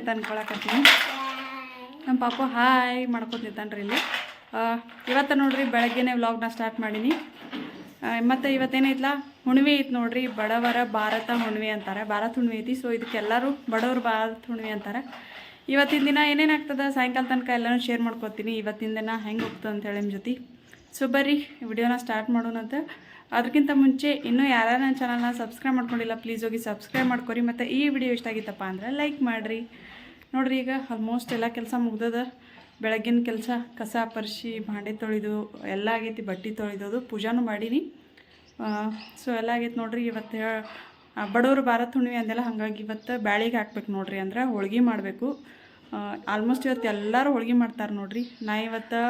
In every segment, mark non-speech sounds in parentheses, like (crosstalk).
ಅಂತ ಅನ್ಕೊಳಕತ್ತೀನಿ ನಮ್ಮ ಪಾಪ ಹಾಯ್ ಮಾಡ್ಕೊತ ನಿಂತಾನ್ರಿ ಇಲ್ಲಿ. ಇವತ್ತು ನೋಡ್ರಿ ಬೆಳಗ್ಗೆನೇ ವ್ಲಾಗ್ನ ಸ್ಟಾರ್ಟ್ ಮಾಡೀನಿ. ಮತ್ತು ಇವತ್ತೇನೈತ್ಲ? ಹುಣ್ಣಿಮೆ ಐತಿ ನೋಡ್ರಿ, ಬಡವರ ಭಾರತ ಹುಣ್ಣಿಮೆ ಅಂತಾರೆ. ಭಾರತ ಹುಣ್ಣಿಮೆ ಐತಿ ಸೊ ಇದಕ್ಕೆಲ್ಲರೂ ಬಡವರು ಭಾರತ ಹುಣ್ಣಿಮೆ ಅಂತಾರೆ. ಇವತ್ತಿನ ದಿನ ಏನೇನು ಆಗ್ತದೆ ಸಾಯಂಕಾಲ ತನಕ ಎಲ್ಲನೂ ಶೇರ್ ಮಾಡ್ಕೊತೀನಿ. ಇವತ್ತಿನ ದಿನ ಹೆಂಗೆ ಹೋಗ್ತದೆ ಅಂತೇಳಿ ನಿಮ್ಮ ಜೊತೆ. ಸೊ ಬರ್ರಿ, ವಿಡಿಯೋನ ಸ್ಟಾರ್ಟ್ ಮಾಡೋಣಂತ. ಅದಕ್ಕಿಂತ ಮುಂಚೆ ಇನ್ನೂ ಯಾರು ನನ್ನ ಚಾನಲ್ನ ಸಬ್ಸ್ಕ್ರೈಬ್ ಮಾಡ್ಕೊಂಡಿಲ್ಲ ಪ್ಲೀಸ್ ಹೋಗಿ ಸಬ್ಸ್ಕ್ರೈಬ್ ಮಾಡ್ಕೊರಿ. ಮತ್ತು ಈ ವಿಡಿಯೋ ಇಷ್ಟ ಆಗಿತ್ತಪ್ಪ ಅಂದ್ರೆ ಲೈಕ್ ಮಾಡಿರಿ. ನೋಡ್ರಿ ಈಗ ಆಲ್ಮೋಸ್ಟ್ ಎಲ್ಲ ಕೆಲಸ ಮುಗ್ದದ. ಬೆಳಗ್ಗಿನ ಕೆಲಸ, ಕಸ ಪರಿಸಿ ಭಾಂಡೆ ತೊಳೆದು, ಎಲ್ಲ ಆಗೈತಿ, ಬಟ್ಟೆ ತೊಳೆದೋದು ಪೂಜಾನು ಮಾಡೀನಿ. ಸೊ ಎಲ್ಲ ಆಗೈತೆ ನೋಡ್ರಿ, ಇವತ್ತು ಬಡವರು ಭಾರತ ಹುಣ್ಣಿಮೆ ಅಂದೆಲ್ಲ ಹಾಗಾಗಿ ಇವತ್ತು ಬ್ಯಾಳಿಗೆ ಹಾಕ್ಬೇಕು ನೋಡ್ರಿ ಅಂದ್ರೆ ಹೋಳ್ಗೆ ಮಾಡಬೇಕು. ಆಲ್ಮೋಸ್ಟ್ ಇವತ್ತು ಎಲ್ಲರೂ ಹೋಳ್ಗೆ ಮಾಡ್ತಾರೆ ನೋಡ್ರಿ. ನಾ ಇವತ್ತು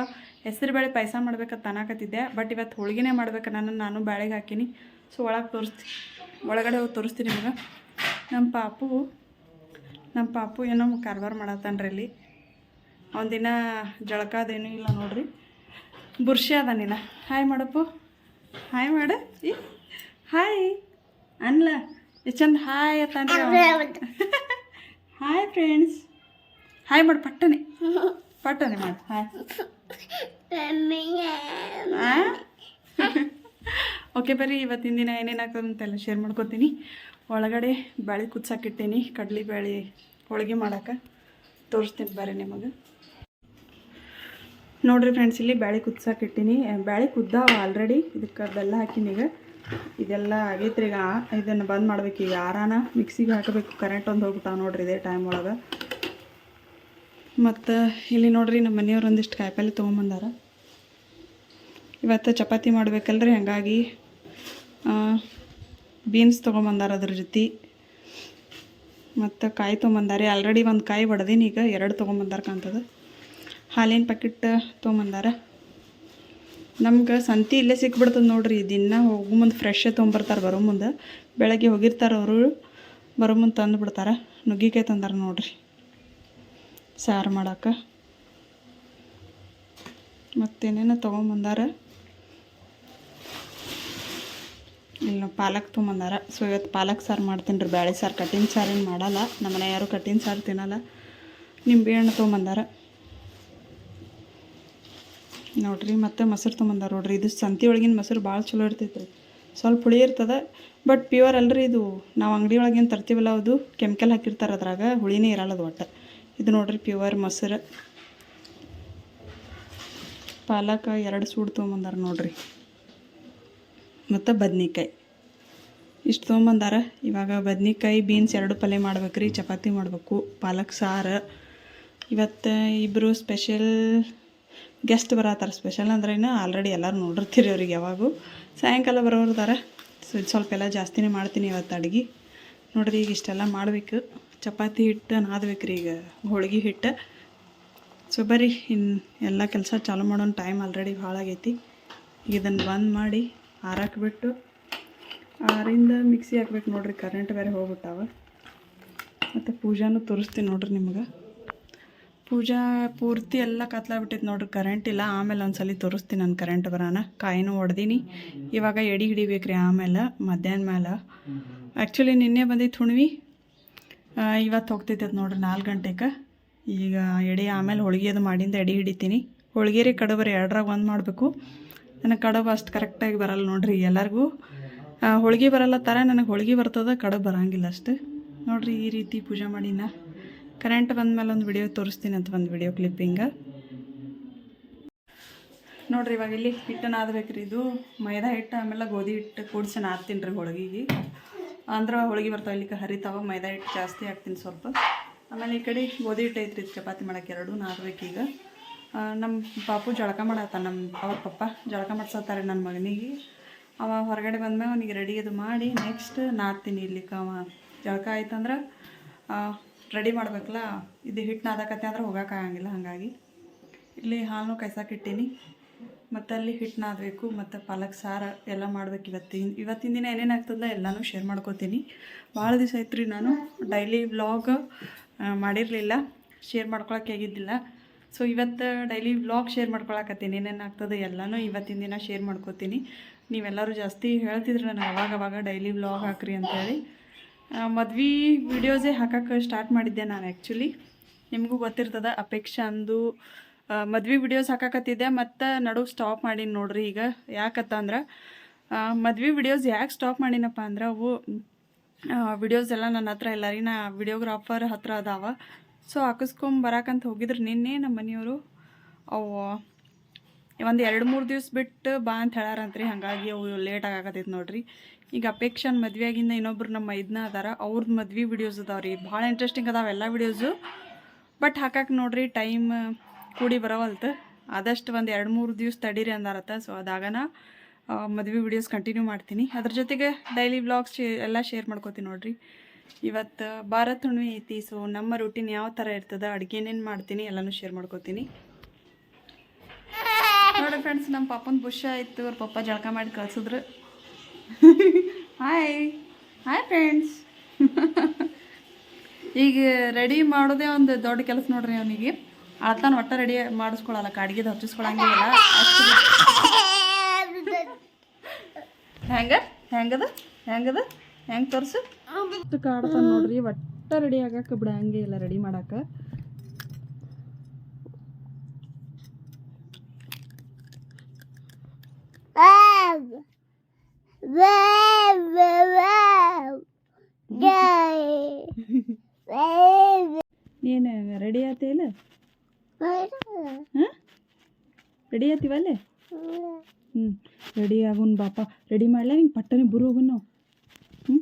ಬೇಳೆ ಪಾಯಸ ಮಾಡ್ಬೇಕಂತ ಅನ್ನಕತ್ತಿದ್ದೆ ಬಟ್ ಇವತ್ತು ಹೋಳಿಗೆನೇ ಮಾಡ್ಬೇಕು ನಾನು ನಾನು ಬ್ಯಾಳೆಗೆ ಹಾಕೀನಿ. ಸೊ ಒಳಗೆ ತೋರಿಸ್ತೀನಿ ಒಳಗಡೆ ಹೋಗಿ ತೋರಿಸ್ತೀನಿ ನಿಮಗೆ. ನಮ್ಮ ಪಾಪು ನಮ್ಮ ಪಾಪು ಏನೋ ಕಾರ್ಬಾರ್ ಮಾಡತ್ತಾನ್ರಿ ಇಲ್ಲಿ ಒಂದಿನ ಜಳಕದೇನೂ ಇಲ್ಲ ನೋಡ್ರಿ. ಬುರ್ಷಿ ಅದ ನೀನ ಹಾಯ್ ಮಾಡಪ್ಪು. ಹಾಯ್ ಮಾಡ. ಈ ಹಾಯ್ ಅನ್ಲ. ಎಷ್ಟು ಚಂದ ಹಾಯ್ ಅತ್ತಾನ್ರಿ ಹಾಯ್ ಫ್ರೆಂಡ್ಸ್ ಹಾಯ್ ಮಾಡು ಪಟ್ಟನೆ. (laughs) ಪಟ್ಟನೆ ಮಾಡು. ಹಾಯ್ ಓಕೆ ಬರ್ರಿ, ಇವತ್ತಿನ ದಿನ ಏನೇನು ಆಗ್ತದೆ ಅಂತೆಲ್ಲ ಶೇರ್ ಮಾಡ್ಕೊತೀನಿ. ಒಳಗಡೆ ಬ್ಯಾಳಿ ಕುದ್ಸಾಕಿಟ್ಟೀನಿ, ಕಡ್ಲಿ ಬ್ಯಾಳಿ ಹೋಳಿಗೆ ಮಾಡಕ್ಕೆ ತೋರಿಸ್ತೀನಿ ಬರ್ರಿ ನಿಮಗೆ. ನೋಡ್ರಿ ಫ್ರೆಂಡ್ಸ್ ಇಲ್ಲಿ ಬ್ಯಾಳಿ ಕುದ್ಸಾಕಿಟ್ಟೀನಿ. ಬ್ಯಾಳಿ ಕುದ್ದಾವ ಆಲ್ರೆಡಿ ಇದಕ್ಕೆ ಬೆಲ್ಲ ಹಾಕಿನಿ ಈಗ. ಇದೆಲ್ಲ ಆಗೈತ್ರಿ ಈಗ. ಇದನ್ನು ಬಂದ್ ಮಾಡ್ಬೇಕು ಈಗ. ಆರಾನ ಮಿಕ್ಸಿಗೆ ಹಾಕಬೇಕು. ಕರೆಂಟ್ ಒಂದು ಹೋಗ್ಬಿಟ್ಟಾವ ನೋಡ್ರಿ ಇದೇ ಟೈಮ್ ಒಳಗೆ. ಮತ್ತು ಇಲ್ಲಿ ನೋಡ್ರಿ ನಮ್ಮ ಮನೆಯವ್ರು ಒಂದಿಷ್ಟು ಕಾಯಿಪಲ್ಲೆ ತೊಗೊಂಬಂದಾರ. ಇವತ್ತು ಚಪಾತಿ ಮಾಡಬೇಕಲ್ರಿ, ಹಂಗಾಗಿ ಬೀನ್ಸ್ ತೊಗೊಂಬಂದಾರ ಅದ್ರ ಜೊತೆ. ಮತ್ತು ಕಾಯಿ ತೊಗೊಂಬಂದಾರೆ. ಆಲ್ರೆಡಿ ಒಂದು ಕಾಯಿ ಹೊಡೆದೀನಿ ಈಗ ಎರಡು ತೊಗೊಂಬಂದಾರ ಕಾಣ್ತದ. ಹಾಲಿನ ಪ್ಯಾಕೆಟ್ ತೊಗೊಂಬಂದಾರ. ನಮ್ಗೆ ಸಂತಿ ಇಲ್ಲೇ ಸಿಕ್ಬಿಡ್ತದೆ ನೋಡ್ರಿ. ದಿನ ಹೋಗೋ ಮುಂದೆ ಫ್ರೆಶ್ ತೊಗೊಂಬರ್ತಾರೆ, ಬರೋ ಮುಂದೆ. ಬೆಳಗ್ಗೆ ಹೋಗಿರ್ತಾರೆ ಅವರು, ಬರೋ ಮುಂದೆ ತಂದು ಬಿಡ್ತಾರೆ ನುಗ್ಗಿಕಾಯಿ ತಂದಾರ ನೋಡ್ರಿ. ಸಾರು ಮಾಡೋಕೆ. ಮತ್ತೇನೇನೋ ತೊಗೊಂಬಂದಾರ? ಇಲ್ಲಿ ಪಾಲಕ್ ತೊಗೊಂಬಂದಾರ. ಸೊ ಇವತ್ತು ಪಾಲಕ್ ಸಾರು ಮಾಡ್ತೀನಿ ರೀ. ಬ್ಯಾಳೆ ಸಾರು ಕಟ್ಟಿನ ಸಾರು ಏನು ಮಾಡಲ್ಲ. ನಮ್ಮನೆ ಯಾರು ಕಟ್ಟಿನ ಸಾರು ತಿನ್ನಲ್ಲ. ನಿಂಬೆ ಹಣ್ಣು ತೊಗೊಂಬಂದಾರ. ನೋಡ್ರಿ, ಮತ್ತೆ ಮೊಸರು ತೊಗೊಂಬಂದಾರ ನೋಡ್ರಿ. ಇದು ಸಂತಿ ಒಳಗಿನ ಮೊಸರು ಭಾಳ ಚಲೋ ಇರ್ತೈತೆ ರೀ ಸ್ವಲ್ಪ ಹುಳಿ ಇರ್ತದೆ. ಬಟ್ ಪ್ಯೂರ್ ಅಲ್ರಿ ಇದು. ನಾವು ಅಂಗಡಿ ಒಳಗೇನು ತರ್ತೀವಲ್ಲ ಅದು, ಕೆಮಿಕಲ್ ಹಾಕಿರ್ತಾರೆ ಅದ್ರಾಗ, ಹುಳಿನೇ ಇರಲ್ಲ ಅದು ಒಟ್ಟು. ಇದು ನೋಡ್ರಿ ಪ್ಯೂರ್ ಮೊಸರು. ಪಾಲಕ ಎರಡು ಸೂಡು ತೊಗೊಂಬಂದಾರ ನೋಡ್ರಿ. ಮತ್ತು ಬದ್ನಿಕಾಯಿ. ಇಷ್ಟು ತೊಗೊಂಬಂದಾರ. ಇವಾಗ ಬದ್ನಿಕಾಯಿ ಬೀನ್ಸ್ ಎರಡು ಪಲ್ಯ ಮಾಡ್ಬೇಕು ರೀ ಚಪಾತಿ ಮಾಡಬೇಕು, ಪಾಲಕ್, ಸಾರು. ಇವತ್ತು ಇಬ್ಬರು ಸ್ಪೆಷಲ್ ಗೆಸ್ಟ್ ಬರತ್ತಾರ. ಸ್ಪೆಷಲ್ ಅಂದ್ರೆ ಆಲ್ರೆಡಿ ಎಲ್ಲರೂ ನೋಡಿರ್ತೀರಿ ಅವ್ರಿಗೆ ಯಾವಾಗೂ. ಸಾಯಂಕಾಲ ಬರೋರ್ದಾರ ಸ್ವಲ್ಪ ಎಲ್ಲ ಜಾಸ್ತಿನೇ ಮಾಡ್ತೀನಿ ಇವತ್ತು ಅಡುಗೆ. ನೋಡ್ರಿ ಈಗ ಇಷ್ಟೆಲ್ಲ ಮಾಡಬೇಕು. ಚಪಾತಿ ಹಿಟ್ಟು ನಾದ್ಬೇಕು ರೀ ಈಗ, ಹೋಳಿಗೆ ಹಿಟ್ಟು. ಸೊ ಬರ್ರಿ ಇನ್ನು ಎಲ್ಲ ಕೆಲಸ ಚಾಲು ಮಾಡೋಣ ಟೈಮ್ ಆಲ್ರೆಡಿ ಭಾಳ ಆಗೈತಿ. ಇದನ್ನು ಬಂದ್ ಮಾಡಿ ಆರಕ್ಕೆ ಬಿಟ್ಟು ಆರಿಂದ ಮಿಕ್ಸಿ ಹಾಕ್ಬೇಕು ನೋಡ್ರಿ ಕರೆಂಟ್ ಬೇರೆ ಹೋಗ್ಬಿಟ್ಟಾವ. ಮತ್ತು ಪೂಜಾನು ತೋರಿಸ್ತೀನಿ ನೋಡ್ರಿ ನಿಮ್ಗೆ. ಪೂಜಾ ಪೂರ್ತಿ ಎಲ್ಲ ಕತ್ಲಾಗ್ಬಿಟ್ಟಿತ್ತು ನೋಡ್ರಿ ಕರೆಂಟ್ ಇಲ್ಲ. ಆಮೇಲೆ ಒಂದ್ಸಲಿ ತೋರಿಸ್ತೀನಿ ನಾನು ಕರೆಂಟ್ ಬರೋಣ ಕಾಯಿನೂ ಹೊಡ್ದೀನಿ ಇವಾಗ ಎಡಿ ಹಿಡಿಬೇಕು ರೀ ಆಮೇಲೆ, ಮಧ್ಯಾಹ್ನ ಮೇಲೆ ಆ್ಯಕ್ಚುಲಿ ನಿನ್ನೆ ಬಂದಿತ್ತು ಹುಣ್ವಿ. ಇವತ್ತು ಹೋಗ್ತೈತೆ ಅದು ನೋಡ್ರಿ ನಾಲ್ಕು ಗಂಟೆಗೆ ಈಗ ಎಡೆ ಆಮೇಲೆ ಹೋಳಿಗೆ ಅದು ಮಾಡಿಂದ ಎಡೆ ಹಿಡಿತೀನಿ. ಹೋಳ್ಗೆ ರೀ ಕಡಬು ರೀ ಎರಡ್ರಾಗ ಒಂದು ಮಾಡಬೇಕು. ನನಗೆ ಕಡುಬು ಅಷ್ಟು ಕರೆಕ್ಟಾಗಿ ಬರಲ್ಲ ನೋಡ್ರಿ ಎಲ್ಲರಿಗೂ. ಹೋಳಿಗೆ ಬರಲ್ಲ ಥರ ನನಗೆ ಹೋಳಿಗೆ ಬರ್ತದೆ, ಕಡುಬು ಬರಂಗಿಲ್ಲ ಅಷ್ಟು. ನೋಡ್ರಿ ಈ ರೀತಿ ಪೂಜೆ ಮಾಡಿನ. ಕರೆಂಟ್ ಬಂದಮೇಲೆ ಒಂದು ವಿಡಿಯೋ ತೋರಿಸ್ತೀನಿ ಅಂತ ಒಂದು ವಿಡಿಯೋ ಕ್ಲಿಪ್ಪಿಂಗ ನೋಡ್ರಿ ಇವಾಗ ಇಲ್ಲಿ ಹಿಟ್ಟು ನಾದ್ಬೇಕ್ರಿ ಇದು. ಮೈದಾ ಹಿಟ್ಟು ಆಮೇಲೆ ಗೋಧಿ ಹಿಟ್ಟು ಕೂಡ್ಸಿ ನಾದ್ತೀನಿ ರೀ ಹೋಳ್ಗೆಗೆ. ಅಂದ್ರೆ ಹೋಳಿಗೆ ಬರ್ತಾವೆ ಇಲ್ಲಿಗೆ ಹರಿತಾವ, ಮೈದಾ ಹಿಟ್ಟು ಜಾಸ್ತಿ ಹಾಕ್ತೀನಿ ಸ್ವಲ್ಪ. ಆಮೇಲೆ ಈ ಕಡೆ ಗೋಧಿ ಹಿಟ್ಟು ಐತ್ರಿ, ಚಪಾತಿ ಮಾಡಕ್ಕೆ ಎರಡು ನಾದಬೇಕೀಗ ನಮ್ಮ ಪಾಪು ಜಳಕ ಮಾಡತ್ತ ನಮ್ಮ ಅವ್ರ ಪಪ್ಪ ಜಳಕ ಮಾಡ್ಸತ್ತಾರೆ ನನ್ನ ಮಗನಿಗೆ. ಅವ ಹೊರಗಡೆ ಬಂದ್ಮೇಲೆ ಅವನಿಗೆ ರೆಡಿ ಅದು ಮಾಡಿ ನೆಕ್ಸ್ಟ್ ನಾದ್ತೀನಿ ಇಲ್ಲಿ ಅವ. ಜಳಕ ಆಯ್ತಂದ್ರೆ ರೆಡಿ ಮಾಡ್ಬೇಕಲ್ಲ, ಇದು ಹಿಟ್ಟು ನಾದಕತ್ತೆ ಅಂದ್ರೆ ಹೋಗೋಕ್ಕಾಗಂಗಿಲ್ಲ ಹಾಗಾಗಿ. ಇಲ್ಲಿ ಹಾಲು ಕಾಯ್ಸಕ್ಕಿಟ್ಟೀನಿ ಮತ್ತು ಅಲ್ಲಿ ಹಿಟ್ಟು ನಾದಬೇಕು, ಮತ್ತು ಪಾಲಕ್ ಸಾರು ಎಲ್ಲ ಮಾಡ್ಬೇಕು ಇವತ್ತಿನ ಇವತ್ತಿನ ದಿನ ಏನೇನು ಆಗ್ತದ ಎಲ್ಲನೂ ಶೇರ್ ಮಾಡ್ಕೋತೀನಿ. ಭಾಳ ದಿವಸ ಆಯ್ತು ರೀ ನಾನು ಡೈಲಿ ವ್ಲಾಗ್ ಮಾಡಿರಲಿಲ್ಲ ಶೇರ್ ಮಾಡ್ಕೊಳಕ್ಕೆ ಆಗಿದ್ದಿಲ್ಲ ಸೊ ಇವತ್ತು ಡೈಲಿ ವ್ಲಾಗ್ ಶೇರ್ ಮಾಡ್ಕೊಳಕತ್ತೀನಿ, ಏನೇನು ಆಗ್ತದೆ ಎಲ್ಲನೂ ಇವತ್ತಿನ ದಿನ ಶೇರ್ ಮಾಡ್ಕೋತೀನಿ. ನೀವೆಲ್ಲರೂ ಜಾಸ್ತಿ ಹೇಳ್ತಿದ್ರಿ ನಾನು ಅವಾಗ ಡೈಲಿ ವ್ಲಾಗ್ ಹಾಕ್ರಿ ಅಂತೇಳಿ. ಮದ್ವೆ ವಿಡಿಯೋಸೇ ಹಾಕಕ್ಕೆ ಸ್ಟಾರ್ಟ್ ಮಾಡಿದ್ದೆ ನಾನು ಆ್ಯಕ್ಚುಲಿ ನಿಮಗೂ ಗೊತ್ತಿರ್ತದೆ, ಅಪೇಕ್ಷಾ ಅಂದು ಮದ್ವೆ ವಿಡಿಯೋಸ್ ಹಾಕಕತ್ತಿದ್ದೆ ಮತ್ತು ನಡು ಸ್ಟಾಪ್ ಮಾಡೀನಿ ನೋಡ್ರಿ ಈಗ. ಯಾಕತ್ತ ಅಂದ್ರೆ ಮದ್ವೆ ವಿಡಿಯೋಸ್ ಯಾಕೆ ಸ್ಟಾಪ್ ಮಾಡಿನಪ್ಪ ಅಂದ್ರೆ, ಅವು ವಿಡಿಯೋಸ್ ಎಲ್ಲ ನನ್ನ ಹತ್ರ ಇಲ್ಲ ರೀ ನಾ ವಿಡಿಯೋಗ್ರಾಫರ್ ಹತ್ರ ಅದಾವ. ಸೊ ಹಾಕಿಸ್ಕೊಂಡು ಬರಾಕಂತ ಹೋಗಿದ್ರು ನಿನ್ನೆ ನಮ್ಮ ಮನೆಯವರು. ಅವು ಒಂದು ಎರಡು ಮೂರು ದಿವ್ಸ ಬಿಟ್ಟು ಬಾ ಅಂತ ಹೇಳಾರಂತ್ರಿ, ಹಾಗಾಗಿ ಅವು ಲೇಟ್ ಆಗಾಕತ್ತೈತೆ ನೋಡ್ರಿ. ಈಗ ಅಪೇಕ್ಷನ್ ಮದ್ವೆಯಾಗಿಂದ ಇನ್ನೊಬ್ರು ನಮ್ಮ ಇದನ್ನ ಅದಾರ ಅವ್ರದ್ದು ಮದ್ವೆ ವಿಡಿಯೋಸ್ ಅದಾವ ರೀ ಭಾಳ ಇಂಟ್ರೆಸ್ಟಿಂಗ್ ಅದಾವ ಎಲ್ಲ ವಿಡಿಯೋಸು ಬಟ್ ಹಾಕಕ್ಕೆ ನೋಡ್ರಿ ಟೈಮ್ ಕೂಡಿ ಬರವಲ್ತು. ಆದಷ್ಟು ಒಂದು ಎರಡು ಮೂರು ದಿವ್ಸ ತಡೀರಿ ಅಂದಾರತ್ತ. ಸೊ ಅದಾಗನ ಮದುವೆ ವೀಡಿಯೋಸ್ ಕಂಟಿನ್ಯೂ ಮಾಡ್ತೀನಿ. ಅದ್ರ ಜೊತೆಗೆ ಡೈಲಿ ವ್ಲಾಗ್ಸ್ ಎಲ್ಲ ಶೇರ್ ಮಾಡ್ಕೋತೀನಿ ನೋಡ್ರಿ. ಇವತ್ತು ಭಾರತ್ ಹುಣ್ಣಿಮೆ ಐತಿ. ಸೊ ನಮ್ಮ ರೂಟೀನ್ ಯಾವ ಥರ ಇರ್ತದೆ ಅಡುಗೆ ಏನೇನು ಮಾಡ್ತೀನಿ, ಎಲ್ಲನೂ ಶೇರ್ ಮಾಡ್ಕೋತೀನಿ. ನೋಡಿ ಫ್ರೆಂಡ್ಸ್ ನಮ್ಮ ಪಾಪನ ಬುಷ ಆಯಿತು. ಅವ್ರ ಪಪ್ಪ ಜಳಕ ಮಾಡಿ ಕಳ್ಸಿದ್ರು. ಹಾಯ್ ಹಾಯ್ ಫ್ರೆಂಡ್ಸ್ ಈಗ ರೆಡಿ ಮಾಡೋದೇ ಒಂದು ದೊಡ್ಡ ಕೆಲಸ ನೋಡ್ರಿ ಅವನಿಗೆ. ಅಳ್ತಾನ ಒಟ್ಟ ರೆಡಿ ಮಾಡಿಸ್ಕೊಳಲ್ಲ ಕಾಡಿಗೆ ಹಚ್ಚಿಸ್ಕೊಳಂಗಿಲ್ಲ. ಹೆಂಗ? ಹೆಂಗದ? ಹೆಂಗದ? ಹೆಂಗೆ ತೋರ್ಸು? ಕಾಡ್ತಾನ ನೋಡ್ರಿ ಒಟ್ಟ ರೆಡಿ ಆಗಕ್ಕೆ ಬಿಡಂಗೆ ಇಲ್ಲ ರೆಡಿ ಮಾಡಕ್ಕೆ. ಏನು ರೆಡಿ ಆತ ಇಲ್ಲ ಹಾಂ ರೆಡಿ ಆತೀವಲ್ಲೇ ಹ್ಞೂ ರೆಡಿ ಆಗುನ್ ಬಾಪ. ರೆಡಿ ಮಾಡಲೇ ನಿಂಗೆ ಪಟ್ಟನೆ ಬುರು ಹೋಗುನ್ ನಾವು? ಹ್ಞೂ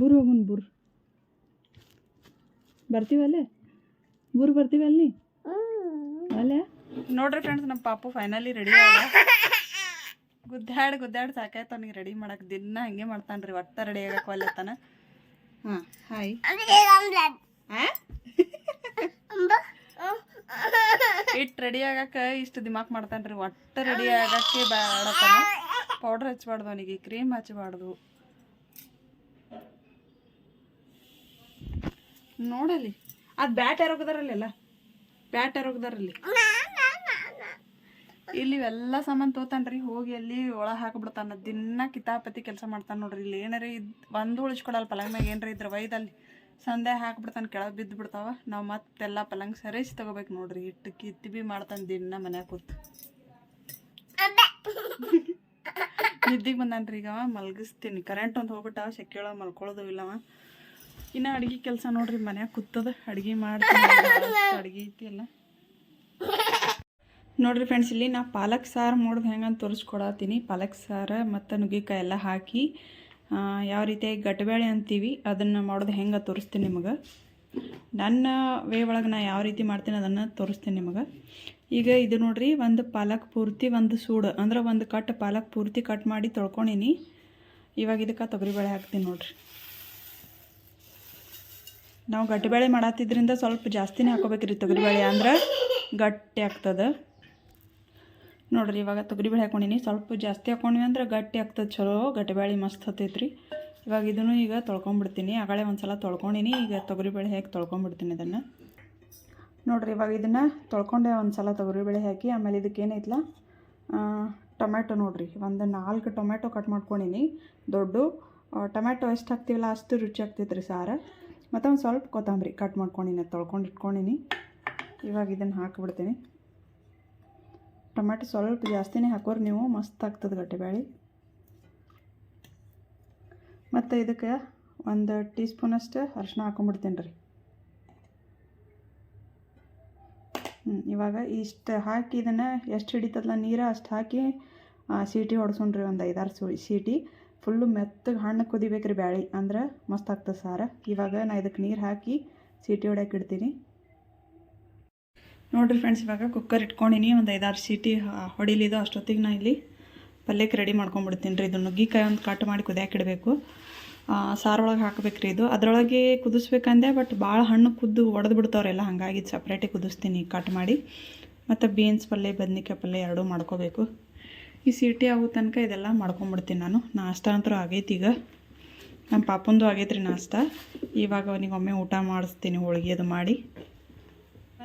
ಬುರು ಹೋಗುನ್ ಬುರ್ ಬರ್ತೀವಲ್ಲೇ ಬುರ್ ಬರ್ತೀವಲ್ಲಿ ಅಲ್ಲೇ ನೋಡ್ರಿ ಫ್ರೆಂಡ್ಸ್ ನಮ್ಮ ಪಾಪು ಫೈನಲಿ ರೆಡಿ ಆಗ ಗುದ್ದಾಡ್ ಗುದ್ದಾಡ್ ಸಾಕಾಯ್ತು ಅವ್ನಿಗೆ ರೆಡಿ ಮಾಡಕ್ಕೆ ದಿನ ಹಂಗೆ ಮಾಡ್ತಾನ್ರಿ. ಒಟ್ಟ ರೆಡಿ ಆಗಕ್ಕೆ ಒಲ್ಲೆತ್ತಾನ ಹಾಂ ಹಾಯ್ ಇಟ್ಟು ರೆಡಿ ಆಗಕ್ಕೆ ಇಷ್ಟು ದಿಮಾಕ್ ಮಾಡ್ತಾನ್ರಿ, ಒಟ್ಟು ರೆಡಿ ಆಗಕ್ಕೆ ಬೇಡತನ ಪೌಡ್ರ್ ಹಚ್ಬಾರ್ದು ಅವನಿಗೆ ಕ್ರೀಮ್ ಹಚ್ಚಬಾರ್ದು ನೋಡಲಿ. ಅದು ಬ್ಯಾಟ್ ಯಾರೋಗದಾರಲ್ಲ ಬ್ಯಾಟ್ ಯಾರೋಗದಾರಲ್ಲಿ ಇಲ್ಲಿ ಇವೆಲ್ಲ ಸಾಮಾನು ತೋತಾನ್ರಿ, ಹೋಗಿ ಅಲ್ಲಿ ಒಳ ಹಾಕ್ಬಿಡ್ತಾನ. ದಿನ ಕಿತಾಪತಿ ಕೆಲಸ ಮಾಡ್ತಾನೆ ನೋಡ್ರಿ, ಇಲ್ಲಿ ಏನಾರ ಇದ್ ಒಂದು ಉಳಿಸ್ಕೊಡಲ್ಲ ಪಲಂಗ್ ಮ್ಯಾಗ ಏನಾರ ಇದ್ರ ಒಯ್ದಲ್ಲಿ ಸಂದೆ ಹಾಕ್ಬಿಡ್ತಾನೆ ಕೆಳಗೆ ಬಿದ್ದು ಬಿಡ್ತಾವ ನಾವು ಮತ್ತೆಲ್ಲ ಪಲಂಗ್ ಸರಿಸಿ ತಗೋಬೇಕು ನೋಡ್ರಿ. ಹಿಟ್ಟು ಕಿತ್ತಿ ಬಿ ಮಾಡ್ತಾನೆ ದಿನ ಮನ್ಯಾಗ ಕೂತು. ನಿದ್ದಿಗೆ ಬಂದಾನ್ರಿ ಈಗ ಮಲಗಿಸ್ತೀನಿ ಮಲ್ಗಿಸ್ತೀನಿ. ಕರೆಂಟ್ ಒಂದು ಹೋಗ್ಬಿಟ್ಟಾವ ಶೆಕೆಯೊಳ ಮಲ್ಕೊಳ್ಳೋದು ಇಲ್ಲವ ಇನ್ನು ಅಡುಗೆ ಕೆಲಸ ನೋಡ್ರಿ ಮನ್ಯಾಗ ಕೂತದ. ಅಡುಗೆ ಮಾಡ್ತೀನಿ ಅಡುಗೆ ಐತಿ ಎಲ್ಲ. ನೋಡ್ರಿ ಫ್ರೆಂಡ್ಸ್ ಇಲ್ಲಿ ನಾ ಪಾಲಕ್ ಸಾರು ಮಾಡೋದು ಹೆಂಗಂತ ತೋರಿಸ್ಕೊಡತ್ತೀನಿ ಪಾಲಕ್ ಸಾರು ಮತ್ತು ನುಗ್ಗೆಕಾಯಿ ಎಲ್ಲ ಹಾಕಿ ಯಾವ ರೀತಿಯಾಗಿ ಗಟ್ಟಬೇಳೆ ಅಂತೀವಿ, ಅದನ್ನು ಮಾಡೋದು ಹೆಂಗೆ ತೋರಿಸ್ತೀನಿ ನಿಮಗೆ. ನನ್ನ ವೇ ಒಳಗೆ ನಾ ಯಾವ ರೀತಿ ಮಾಡ್ತೀನಿ ಅದನ್ನು ತೋರಿಸ್ತೀನಿ ನಿಮಗೆ. ಈಗ ಇದು ನೋಡಿರಿ, ಒಂದು ಪಾಲಕ್ ಪೂರ್ತಿ, ಒಂದು ಸೂಡು, ಅಂದ್ರೆ ಒಂದು ಕಟ್ ಪಾಲಕ್ ಪೂರ್ತಿ ಕಟ್ ಮಾಡಿ ತೊಳ್ಕೊಂಡೀನಿ. ಇವಾಗ ಇದಕ್ಕೆ ತೊಗರಿಬೇಳೆ ಹಾಕ್ತೀನಿ ನೋಡಿರಿ. ನಾವು ಗಟ್ಟಿಬೇಳೆ ಮಾಡತ್ತಿದ್ರಿಂದ ಸ್ವಲ್ಪ ಜಾಸ್ತಿನೇ ಹಾಕೋಬೇಕ್ರಿ ತೊಗರಿಬೇಳೆ ಅಂದ್ರೆ ಗಟ್ಟಿ ಆಗ್ತದೆ. ನೋಡ್ರಿ, ಇವಾಗ ತೊಗರಿಬೇಳೆ ಹಾಕೊಂಡಿನಿ. ಸ್ವಲ್ಪ ಜಾಸ್ತಿ ಹಾಕೊಂಡ್ವಿ ಅಂದ್ರೆ ಗಟ್ಟಿ ಆಗ್ತದೆ ಚಲೋ ಗಟ್ಟಿಬೇಳೆ ಮಸ್ತ್ ಹತ್ತೈತ್ರಿ. ಇವಾಗ ಇದನ್ನು ಈಗ ತೊಳ್ಕೊಂಬಿಡ್ತೀನಿ. ಆಗಳೇ ಒಂದು ಸಲ ತೊಳ್ಕೊಂಡಿನಿ. ಈಗ ತೊಗರಿಬೇಳೆ ಹಾಕಿ ತೊಳ್ಕೊಂಬಿಡ್ತೀನಿ ಇದನ್ನು. ನೋಡ್ರಿ, ಇವಾಗ ಇದನ್ನು ತೊಳ್ಕೊಂಡೆ ಒಂದು ಸಲ ತೊಗರಿಬೇಳೆ ಹಾಕಿ, ಆಮೇಲೆ ಇದಕ್ಕೆ ಏನೈತಲ್ಲ ಟೊಮ್ಯಾಟೊ ನೋಡ್ರಿ. ಒಂದು ನಾಲ್ಕು ಟೊಮ್ಯಾಟೊ ಕಟ್ ಮಾಡ್ಕೊಂಡಿನಿ. ದೊಡ್ಡ. ಟೊಮೆಟೊ ಎಷ್ಟು ಹಾಕ್ತೀವಲ್ಲ ಅಷ್ಟು ರುಚಿ ಆಗ್ತೈತೆ ರೀ ಸಾರು. ಮತ್ತು ಒಂದು ಸ್ವಲ್ಪ ಕೊತ್ತಂಬರಿ ಕಟ್ ಮಾಡ್ಕೊಂಡಿನಿ ತೊಳ್ಕೊಂಡು ಇಟ್ಕೊಂಡಿನಿ ಇವಾಗ ಇದನ್ನು ಹಾಕಿಬಿಡ್ತೀನಿ. ಟೊಮ್ಯಾಟೊ ಸ್ವಲ್ಪ ಜಾಸ್ತಿನೇ ಹಾಕೋರು, ನೀವು ಮಸ್ತ್ ಆಗ್ತದೆ ಗಟ್ಟಿಬೇಳೆ ಮತ್ತು ಇದಕ್ಕೆ ಒಂದು ಟೀ ಸ್ಪೂನಷ್ಟು ಅರಿಶಿನ ಹಾಕೊಂಡ್ಬಿಡ್ತೀನಿ ರೀ. ಹ್ಞೂ ಇವಾಗ ಇಷ್ಟು ಹಾಕಿ ಇದನ್ನು ಎಷ್ಟು ಹಿಡಿತದಲ್ಲ ನೀರು ಅಷ್ಟು ಹಾಕಿ ಸೀಟಿ ಹೊಡ್ಸೋಣ್ರಿ ಒಂದು ಐದಾರು ಸು, ಸೀಟಿ. ಫುಲ್ಲು ಮೆತ್ತಗೆ ಹಣ್ಣು ಕುದಿಬೇಕು ರೀ ಬ್ಯಾಳಿ, ಅಂದ್ರೆ ಮಸ್ತ್ ಆಗ್ತದೆ ಸಾರ. ಇವಾಗ ನಾ ಇದಕ್ಕೆ ನೀರು ಹಾಕಿ ಸೀಟಿ ಹೊಡ್ಯಾಕಿಡ್ತೀನಿ ನೋಡಿರಿ ಫ್ರೆಂಡ್ಸ್ ಇವಾಗ ಕುಕ್ಕರ್ ಇಟ್ಕೊಂಡಿನಿ. ಒಂದು ಐದಾರು ಸೀಟಿ ಹೊಡಿಲಿದ್ದು ಹೊಡಿಲಿದು ಅಷ್ಟೊತ್ತಿಗೆ ನಾ ಇಲ್ಲಿ ಪಲ್ಯಕ್ಕೆ ರೆಡಿ ಮಾಡ್ಕೊಂಬಿಡ್ತೀನಿ ರೀ ಇದು ನುಗ್ಗಿಕಾಯಿ ಒಂದು ಕಟ್ ಮಾಡಿ ಕುದಿಯಾಕಿಡಬೇಕು ಸಾರೊಳಗೆ ಹಾಕ್ಬೇಕು ರೀ ಇದು. ಅದರೊಳಗೆ ಕುದಿಸ್ಬೇಕಂದೆ ಬಟ್ ಭಾಳ ಹಣ್ಣು ಕುದ್ದು ಒಡೆದು ಬಿಡ್ತಾವ್ರೆಲ್ಲ ಹಾಗಾಗಿ ಸಪ್ರೇಟಾಗಿ ಕುದಿಸ್ತೀನಿ ಕಟ್ ಮಾಡಿ. ಮತ್ತು ಬೀನ್ಸ್ ಪಲ್ಯ, ಬದ್ನಿಕಾಯಿ ಪಲ್ಯ ಎರಡೂ ಮಾಡ್ಕೋಬೇಕು. ಈ ಸೀಟಿ ಆಗೋ ತನಕ ಇದೆಲ್ಲ ಮಾಡ್ಕೊಂಬಿಡ್ತೀನಿ ನಾನು. ನಾಷ್ಟ ಅಂತೂ ಆಗೈತಿ ಈಗ. ನಮ್ಮ ಪಾಪಂದು ಆಗೈತೆ ರೀ ನಾಷ್ಟ. ಇವಾಗ ಅವನಿಗೆ ಒಮ್ಮೆ ಊಟ ಮಾಡಿಸ್ತೀನಿ, ಹೋಳಿಗೆ ಅದು ಮಾಡಿ.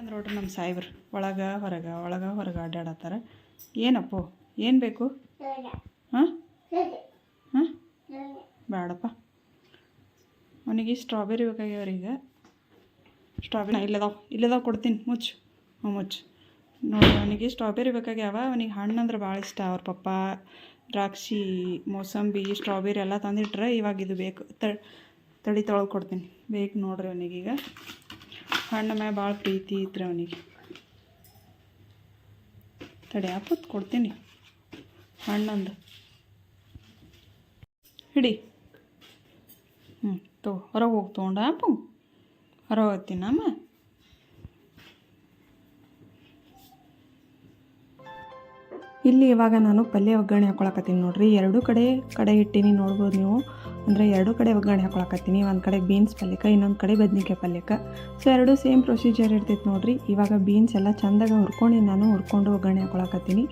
ಅಂದ್ರೆ ನೋಡ್ರಿ ನಮ್ಮ ಸಾಯಿಬ್ರು ಒಳಗೆ ಹೊರಗೆ ಒಳಗೆ ಹೊರಗೆ ಅಡ್ಡಾಡತ್ತಾರ ಏನಪ್ಪ ಏನು ಬೇಕು? ಹಾಂ? ಹಾಂ? ಬೇಡಪ್ಪ ಅವನಿಗೆ ಸ್ಟ್ರಾಬೆರಿ ಬೇಕಾಗ್ಯಾವ್ರಿ ಈಗ ಸ್ಟ್ರಾಬೆರಿ ಇಲ್ಲದಾವ ಇಲ್ಲದಾವ ಕೊಡ್ತೀನಿ ಮುಚ್ಚು. ಹ್ಞೂ ಮುಚ್ಚು. ನೋಡಿ ಅವನಿಗೆ ಸ್ಟ್ರಾಬೆರಿ ಬೇಕಾಗ್ಯಾವ ಅವನಿಗೆ ಹಣ್ಣು ಅಂದ್ರೆ ಭಾಳ ಇಷ್ಟ. ಅವ್ರ ಪಪ್ಪ ದ್ರಾಕ್ಷಿ ಮೋಸಂಬಿ ಸ್ಟ್ರಾಬೆರಿ ಎಲ್ಲ ತಂದಿಟ್ರೆ ಇವಾಗ ಇದು ಬೇಕು. ತಳಿ ತೊಳಗೆ ಕೊಡ್ತೀನಿ ಬೇಕು ನೋಡ್ರಿ ಅವನಿಗೀಗ. ಹಣ್ಣು ಮ್ಯಾಗ ಭಾಳ ಪ್ರೀತಿ ಇದ್ರೆ ಅವನಿಗೆ. ತಡೆ ಕೊಡ್ತೀನಿ. ಹಣ್ಣಂದು ಹಿಡಿ. ಹ್ಞೂ ತೋ ಹೊರಗೆ ಹೋಗಿ ತೊಗೊಂಡ, ಅಪ್ಪು. ಹೊರಗೆ ಹೋಗ್ತೀನಿ, ಅಮ್ಮ. ಇಲ್ಲಿ ಇವಾಗ ನಾನು ಪಲ್ಯ ಒಗ್ಗರಣೆ ಹಾಕೊಳಕತ್ತೀನಿ ನೋಡ್ರಿ. ಎರಡೂ ಕಡೆ ಕಡೆ ಇಟ್ಟೀನಿ ನೋಡ್ಬೋದು ನೀವು. ಅಂದರೆ ಎರಡೂ ಕಡೆ ಒಗ್ಗರಣೆ ಹಾಕೊಳಕತ್ತೀನಿ. ಒಂದು ಕಡೆ ಬೀನ್ಸ್ ಪಲ್ಯಕ್ಕೆ ಇನ್ನೊಂದು ಕಡೆ ಬದ್ನಿಕಾಯಿ ಪಲ್ಯಕ್ಕೆ ಸೊ ಎರಡೂ ಸೇಮ್ ಪ್ರೊಸೀಜರ್ ಇರ್ತೈತೆ ನೋಡಿರಿ. ಇವಾಗ ಬೀನ್ಸ್ ಎಲ್ಲ ಚಂದಾಗ ಹುರ್ಕೊಂಡು ನಾನು ಹುರ್ಕೊಂಡು ಒಗ್ಗರಣೆ ಹಾಕೊಳಕತ್ತೀನಿ.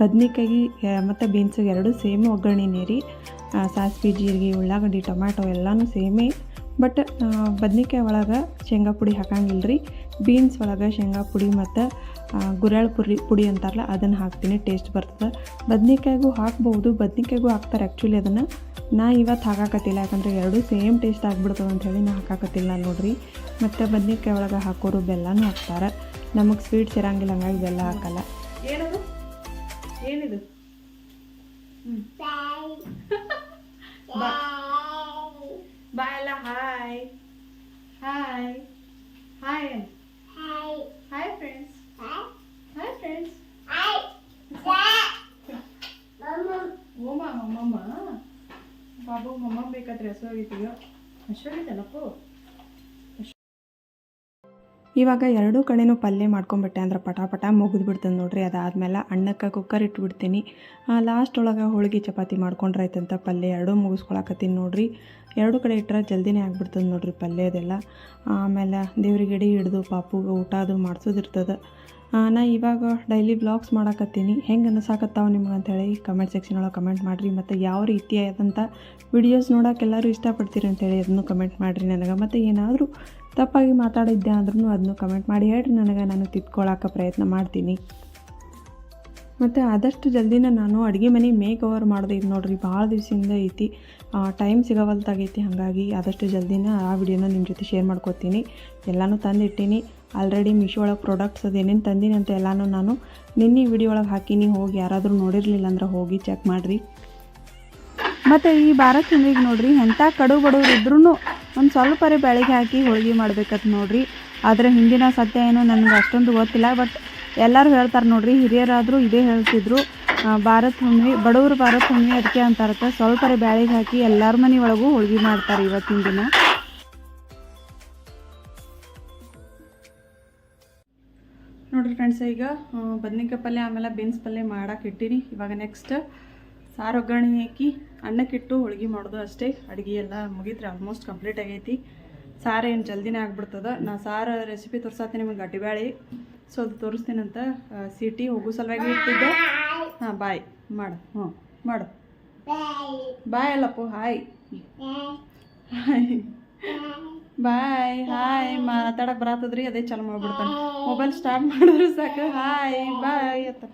ಬದ್ನಿಕಾಯಿ ಮತ್ತು ಬೀನ್ಸಿಗೆ ಎರಡೂ ಸೇಮ್ ಒಗ್ಗರಣೆ ರೀ ಸಾಸಿವೆ ಸಾಸ್ವೆ, ಜೀರಿಗೆ, ಉಳ್ಳಾಗಡ್ಡಿ, ಟೊಮ್ಯಾಟೊ ಎಲ್ಲನೂ ಸೇಮೇ. ಬಟ್ ಬದ್ನಿಕಾಯಿ ಒಳಗೆ ಶೇಂಗಾ ಪುಡಿ ಹಾಕಂಗಿಲ್ಲ ರೀ ಬೀನ್ಸ್ ಒಳಗೆ ಶೇಂಗಾ ಪುಡಿ ಮತ್ತು ಗುರೆಳ್ ಪುರಿ, ಪುಡಿ ಅಂತಾರಲ್ಲ ಅದನ್ನು ಹಾಕ್ತೀನಿ. ಟೇಸ್ಟ್ ಬರ್ತದೆ. ಬದ್ನಿಕಾಯಿಗೂ ಹಾಕ್ಬೋದು. ಬದ್ನಿಕಾಯಿಗೂ ಹಾಕ್ತಾರೆ ಆ್ಯಕ್ಚುಲಿ ಅದನ್ನು. ನಾ ಇವತ್ತು ಹಾಕಾಕತ್ತಿಲ್ಲ ಯಾಕಂದರೆ ಎರಡೂ ಸೇಮ್ ಟೇಸ್ಟ್ ಆಗಿಬಿಡ್ತದೆ ಅಂತ ಹೇಳಿ ನಾ ಹಾಕಾಕತ್ತಿಲ್ಲ ನೋಡ್ರಿ. ಮತ್ತು ಬದ್ನಿಕಾಯಿ ಒಳಗೆ ಹಾಕೋರು ಬೆಲ್ಲನೂ ಹಾಕ್ತಾರೆ. ನಮಗೆ ಸ್ವೀಟ್ಸ್ ಇರಂಗಿಲ್ಲ ಹಂಗಾಗಿ ಬೆಲ್ಲ ಹಾಕಲ್ಲ. ಏನದು? ಏನಿದು? ಬಾಯ್ ಎಲ್ಲ hi. Hi. Hi hi friends hi friends ಓಮ ಮಮ್ಮಮ್ಮ ಬಾಬು ಮಮ್ಮ ಇವಾಗ ಎರಡೂ ಕಡೆನೂ ಪಲ್ಯ ಮಾಡ್ಕೊಂಬಿಟ್ಟೆ ಅಂದ್ರೆ ಪಟ ಪಟ ಮುಗಿದ್ಬಿಡ್ತದೆ ನೋಡ್ರಿ, ಅದಾದ್ಮೇಲೆ ಅನ್ನಕ್ಕೆ ಕುಕ್ಕರ್ ಇಟ್ಬಿಡ್ತೀನಿ. ಲಾಸ್ಟ್ ಒಳಗೆ ಹೋಳಿಗೆ ಚಪಾತಿ ಮಾಡ್ಕೊಂಡ್ರೆ ಆಯ್ತಂತ ಪಲ್ಯ ಎರಡೂ ಮುಗಿಸ್ಕೊಳಕತ್ತೀನಿ ನೋಡ್ರಿ. ಎರಡು ಕಡೆ ಇಟ್ಟರೆ ಜಲ್ದಿನೇ ಆಗ್ಬಿಡ್ತದೆ ನೋಡ್ರಿ ಪಲ್ಯ ಅದೆಲ್ಲ ಆಮೇಲೆ ದೇವ್ರಿಗೆ ಹಿಡ್ದು ಪಾಪುಗೆ ಊಟ ಅದು ಮಾಡಿಸೋದಿರ್ತದೆ. ನಾ ಇವಾಗ ಡೈಲಿ ಬ್ಲಾಗ್ಸ್ ಮಾಡಾಕತ್ತೀನಿ. ಹೆಂಗೆ ಅನಿಸಾಕತ್ತಾವ ನಿಮ್ಗೆ ಅಂತೇಳಿ ಕಮೆಂಟ್ ಸೆಕ್ಷನ್ ಒಳಗೆ ಕಮೆಂಟ್ ಮಾಡಿರಿ. ಮತ್ತು ಯಾವ ರೀತಿಯಾದಂಥ ವಿಡಿಯೋಸ್ ನೋಡೋಕೆ ಎಲ್ಲರೂ ಇಷ್ಟಪಡ್ತೀರಿ ಅಂತೇಳಿ ಅದನ್ನು ಕಮೆಂಟ್ ಮಾಡಿರಿ ನನಗೆ. ಮತ್ತು ಏನಾದರೂ ತಪ್ಪಾಗಿ ಮಾತಾಡಿದ್ದೆ ಅಂದ್ರೂ ಅದನ್ನು ಕಮೆಂಟ್ ಮಾಡಿ ಹೇಳ್ರಿ ನನಗೆ. ನಾನು ತಿದ್ಕೊಳ್ಳೋಕೆ ಪ್ರಯತ್ನ ಮಾಡ್ತೀನಿ. ಮತ್ತು ಆದಷ್ಟು ಜಲ್ದಿನ ನಾನು ಅಡುಗೆ ಮನೆ ಮೇಕ್ ಓವರ್ ಮಾಡೋದು ಇದು ನೋಡ್ರಿ. ಭಾಳ ದಿವಸದಿಂದ ಐತಿ. ಟೈಮ್ ಸಿಗವಲ್ತಾಗೈತಿ ಹಾಗಾಗಿ ಆದಷ್ಟು ಜಲ್ದಿನ ಆ ವಿಡಿಯೋನ ನಿಮ್ಮ ಜೊತೆ ಶೇರ್ ಮಾಡ್ಕೋತೀನಿ. ಎಲ್ಲನೂ ತಂದಿಟ್ಟೀನಿ. ಆಲ್ರೆಡಿ ಮೀಶೋ ಒಳಗೆ ಪ್ರಾಡಕ್ಟ್ಸ್ ಅದು ಏನೇನು ಅಂತ ಎಲ್ಲನೂ ನಾನು ನಿನ್ನೆ ವಿಡಿಯೋ ಒಳಗೆ ಹಾಕಿನಿ. ಹೋಗಿ ಯಾರಾದರೂ ನೋಡಿರಲಿಲ್ಲ ಅಂದ್ರೆ ಹೋಗಿ ಚೆಕ್ ಮಾಡಿರಿ. ಮತ್ತು ಈ ಭಾರತ್ ಚಂದ್ರಿಗೆ ನೋಡಿರಿ ಎಂಥ ಕಡು ಬಡವ್ರು ಇದ್ರೂ ಒಂದು ಸ್ವಲ್ಪ ರೇ ಬೆಳಗ್ಗೆ ಹಾಕಿ ಹೋಳಿಗೆ ಮಾಡ್ಬೇಕಂತ ನೋಡ್ರಿ. ಆದರೆ ಹಿಂದಿನ ಸತ್ಯ ಏನೋ ನನಗೆ ಅಷ್ಟೊಂದು ಗೊತ್ತಿಲ್ಲ ಬಟ್ ಎಲ್ಲರೂ ಹೇಳ್ತಾರೆ ನೋಡ್ರಿ, ಹಿರಿಯರಾದರೂ ಇದೇ ಹೇಳ್ತಿದ್ರು. ಭಾರತ್ ಹುಣ್ಣಿಮೆ ಬಡವರು ಭಾರತ್ ಹುಣ್ಣಿಮೆ ಅದಕ್ಕೆ ಅಂತಾರತ್ತ. ಸ್ವಲ್ಪ ರೇ ಬ್ಯಾಳಿಗೆ ಹಾಕಿ ಎಲ್ಲರ ಮನೆ ಒಳಗೂ ಹೋಳಿಗೆ ಮಾಡ್ತಾರೆ ಇವತ್ತಿನ ದಿನ. ನೋಡ್ರಿ ಫ್ರೆಂಡ್ಸ್ ಈಗ ಬದ್ನಿಕಾಯಿ ಪಲ್ಯ ಆಮೇಲೆ ಬೀನ್ಸ್ ಪಲ್ಯ ಮಾಡಕ್ಕೆ ಇಟ್ಟಿನಿ. ಇವಾಗ ನೆಕ್ಸ್ಟ್ ಸಾರು ಒಗ್ಗರಣೆ ಹಾಕಿ ಅನ್ನಕ್ಕಿಟ್ಟು ಹೋಳಿಗೆ ಮಾಡೋದು ಅಷ್ಟೇ. ಅಡುಗೆ ಎಲ್ಲ ಮುಗಿದ್ರೆ ಆಲ್ಮೋಸ್ಟ್ ಕಂಪ್ಲೀಟ್ ಆಗೈತಿ. ಸಾರು ಏನು ಜಲ್ದಿನೇ ಆಗ್ಬಿಡ್ತದೆ. ನಾ ಸಾರು ರೆಸಿಪಿ ತೋರ್ಸಾತೀನಿ ನಿಮಗೆ ಗಟ್ಟಿಬ್ಯಾಳಿ ಸೊ ಅದು ತೋರಿಸ್ತೀನಂತ ಸೀಟಿ ಸಿಟಿ ಹೋಗೋ ಸಲುವಾಗಿ ಇಟ್ಟಿದ್ದೆ. ಹಾಂ ಬಾಯ್ ಮಾಡು ಹ್ಞೂ ಮಾಡು. ಬಾಯ್ ಅಲ್ಲಪ್ಪು ಹಾಯ್. ಹಾಯ್ ಬಾಯ್ ಹಾಯ್ ಮಾತಾಡಕ್ ಬರತ್ತದ್ರಿ? ಅದೇ ಚಾಲು ಮಾಡ್ಬಿಡ್ತಾನೆ. ಮೊಬೈಲ್ ಸ್ಟಾರ್ಟ್ ಮಾಡಿದ್ರೆ ಸಾಕು. ಹಾಯ್ ಬಾಯ್ ಅತ್ತ.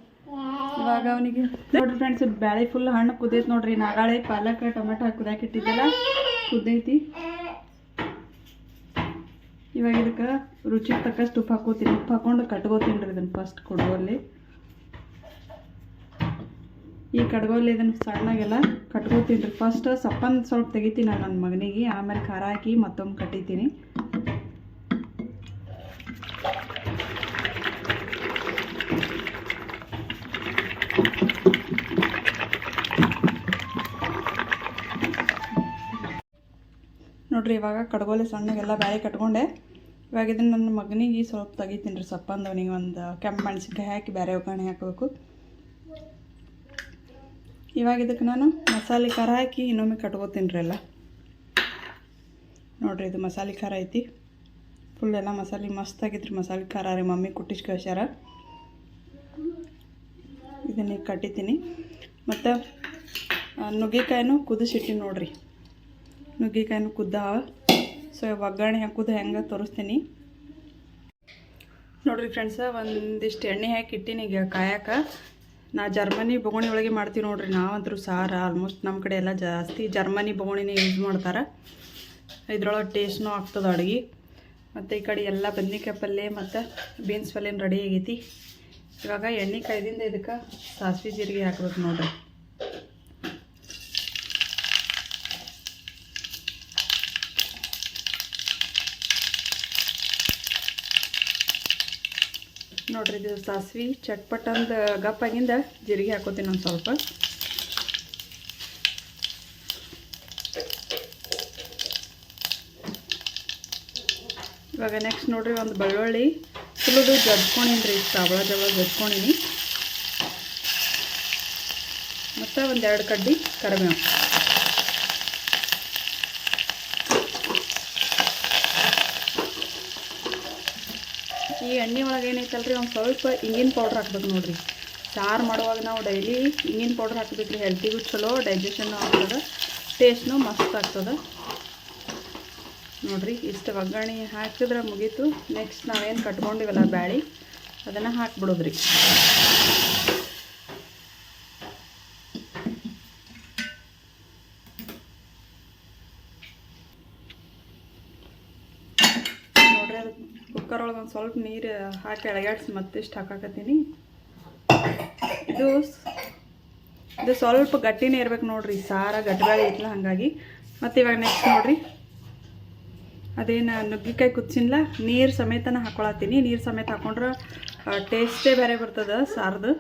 ಇವಾಗ ಅವನಿಗೆ ನೋಡ್ರಿ ಫ್ರೆಂಡ್ಸ್ ಬ್ಯಾಳೆ ಫುಲ್ ಹಣ್ಣು ಕುದೈತಿ ನೋಡ್ರಿ. ನಾಗಾಳೆ ಪಾಲಕ್ ಟೊಮೆಟೊ ಹಾಕಿ ಕುದಾಕ್ ಇಟ್ಟಿದ್ದೆಲ್ಲ? ಕುದೈತಿ. ಇವಾಗ ಇದಕ್ಕೆ ರುಚಿಗೆ ತಕ್ಕಷ್ಟು ಉಪ್ಪು ಹಾಕೋತೀನಿ. ಉಪ್ಪು ಹಾಕೊಂಡು ಕಟ್ಕೋತೀನಿ ರೀ ಇದನ್ನು ಫಸ್ಟ್ ಕೊಡುವಲ್ಲಿ. ಈ ಕಡ್ಗೋಲಿ ಇದನ್ನು ಸಣ್ಣಗೆಲ್ಲ ಕಟ್ಕೋತೀನಿ ರೀ ಫಸ್ಟ್ ಸಪ್ಪನ್ ಸ್ವಲ್ಪ ತೆಗಿತೀನಿ ನಾನು ನನ್ನ ಮಗನಿಗೆ, ಆಮೇಲೆ ಖಾರ ಹಾಕಿ ಮತ್ತೊಮ್ಮೆ ಕಟ್ಟಿತೀನಿ. ನೋಡ್ರಿ, ಇವಾಗ ಕಡ್ಗೋಲೆ ಸಣ್ಣಗೆಲ್ಲ ಬ್ಯಾಳೆ ಕಟ್ಕೊಂಡೆ. ಇವಾಗ ಇದನ್ನು ನನ್ನ ಮಗನಿಗೆ ಸ್ವಲ್ಪ ತೆಗಿತೀನಿ ರೀ ಸಪ್ಪಂದು. ಅವನಿಗೆ ಒಂದು ಕೆಂಪು ಮೆಣಸಿನ್ಕಾಯಿ ಹಾಕಿ ಬೇರೆ ಒಗ್ಗರಣೆ ಹಾಕಬೇಕು. ಇವಾಗ ಇದಕ್ಕೆ ನಾನು ಮಸಾಲೆ ಖಾರ ಹಾಕಿ ಇನ್ನೊಮ್ಮೆ ಕಟ್ಕೋತೀನಿ ರೀ ಎಲ್ಲ. ನೋಡಿರಿ ಇದು ಮಸಾಲೆ ಖಾರ ಐತಿ. ಫುಲ್ ಎಲ್ಲ ಮಸಾಲೆ, ಮಸ್ತ್ ರೀ ಮಸಾಲೆ ಖಾರ ರೀ. ಮಮ್ಮಿ ಕುಟ್ಟಿಸ್ ಕಳ್ಸ್ಯಾರ. ಇದನ್ನ ಕಟ್ಟಿತೀನಿ ಮತ್ತು ನುಗ್ಗೆಕಾಯಿನೂ ಕುದಿಸಿಟ್ಟಿನಿ ನೋಡ್ರಿ. ನುಗ್ಗೆಕಾಯಿನೂ ಕುದ್ದಾವ. ಸೊ ಒಗ್ಗರಣೆ ಹಾಕೋದು ಹೆಂಗೆ ತೋರಿಸ್ತೀನಿ. ನೋಡ್ರಿ ಫ್ರೆಂಡ್ಸ ಒಂದಿಷ್ಟು ಎಣ್ಣೆ ಹಾಕಿ ಇಟ್ಟಿನಿ ಈಗ ಕಾಯಕ. ನಾ ಜರ್ಮನಿ ಬೊಗಣಿ ಒಳಗೆ ಮಾಡ್ತೀವಿ ನೋಡ್ರಿ, ನಾವಂತರೂ ಸಾರ ಆಲ್ಮೋಸ್ಟ್ ನಮ್ಮ ಕಡೆ ಎಲ್ಲ ಜಾಸ್ತಿ ಜರ್ಮನಿ ಬೊಗಣಿನೇ ಯೂಸ್ ಮಾಡ್ತಾರೆ. ಇದ್ರೊಳಗೆ ಟೇಸ್ಟ್ನೂ ಆಗ್ತದೆ ಅಡುಗೆ. ಮತ್ತು ಈ ಕಡೆ ಎಲ್ಲ ಬದ್ನಿಕಾಯಿ ಪಲ್ಯ ಮತ್ತು ಬೀನ್ಸ್ ಪಲ್ಯನ ರೆಡಿ ಆಗೈತಿ. ಇವಾಗ ಎಣ್ಣೆ ಕಾಯ್ದಿಂದ ಇದಕ್ಕೆ ಸಾಸಿವೆ ಜೀರಿಗೆ ಹಾಕ್ಬೇಕು ನೋಡ್ರಿ. ನೋಡ್ರಿ ಇದು ಸಾಸ್ವಿ ಚಟ್ಪಟ್ ಅಂದ ಗಪ್ಪಾಗಿಂದ ಜೀರಿಗೆ ಹಾಕೋತೀನಿ ಒಂದು ಸ್ವಲ್ಪ. ಇವಾಗ ನೆಕ್ಸ್ಟ್ ನೋಡ್ರಿ ಒಂದು ಬೆಳ್ಳುಳ್ಳಿ ಸುಲಿದು ಜಜ್ಕೊಂಡಿನಿ ರೀ ಸಾಬಳ ಜವಳ ಜಜ್ಕೊಂಡಿನಿ ಮತ್ತು ಒಂದೆರಡು ಕಡ್ಡಿ ಕರಿಬೇವು ಈ ಎಣ್ಣೆ ಒಳಗೆ ಏನೈತಲ್ರಿ, ಒಂದು ಸ್ವಲ್ಪ ಇಂಗಿನ ಪೌಡ್ರ್ ಹಾಕ್ಬೇಕು ನೋಡಿರಿ. ಸಾರು ಮಾಡುವಾಗ ನಾವು ಡೈಲಿ ಇಂಗಿನ ಪೌಡ್ರ್ ಹಾಕ್ಬೇಕು ರೀ ಹೆಲ್ತಿಗೂ ಚಲೋ ಡೈಜೆಷನ್ ಆಗ್ತದೆ ಟೇಸ್ಟ್ನು ಮಸ್ತ್ ಆಗ್ತದೆ. ನೋಡಿರಿ, ಇಷ್ಟು ಒಗ್ಗರಣೆ ಹಾಕಿದ್ರೆ ಮುಗೀತು. ನೆಕ್ಸ್ಟ್ ನಾವೇನು ಕಟ್ಕೊಂಡಿವಲ್ಲ ಬ್ಯಾಳಿ, ಅದನ್ನು ಹಾಕ್ಬಿಡೋದ್ರಿ ನೋಡ್ರಿ ಅದು ಕುಕ್ಕರ್ ಒಳಗೆ ಒಂದು ಸ್ವಲ್ಪ ನೀರು ಹಾಕಿ ಎಳಗಾಡ್ಸಿ ಮತ್ತಿಷ್ಟು ಹಾಕಾಕತ್ತೀನಿ. ಇದು ಇದು ಸ್ವಲ್ಪ ಗಟ್ಟಿನೇ ಇರ್ಬೇಕು ನೋಡ್ರಿ, ಸಾರ ಗಟ್ಟಿಗಾಳಿ ಇತ್ತಲ್ಲ ಹಾಗಾಗಿ. ಮತ್ತು ಇವಾಗ ನೆಕ್ಸ್ಟ್ ನೋಡ್ರಿ. ಅದೇನು ನುಗ್ಗಿಕಾಯಿ ಕುಚ್ಚಿನ್ಲ ನೀರು ಸಮೇತನ ಹಾಕ್ಕೊಳತ್ತೀನಿ ನೀರು ಸಮೇತ ಹಾಕೊಂಡ್ರೆ ಟೇಸ್ಟೇ ಬೇರೆ ಬರ್ತದೆ ಸಾರ್ದು.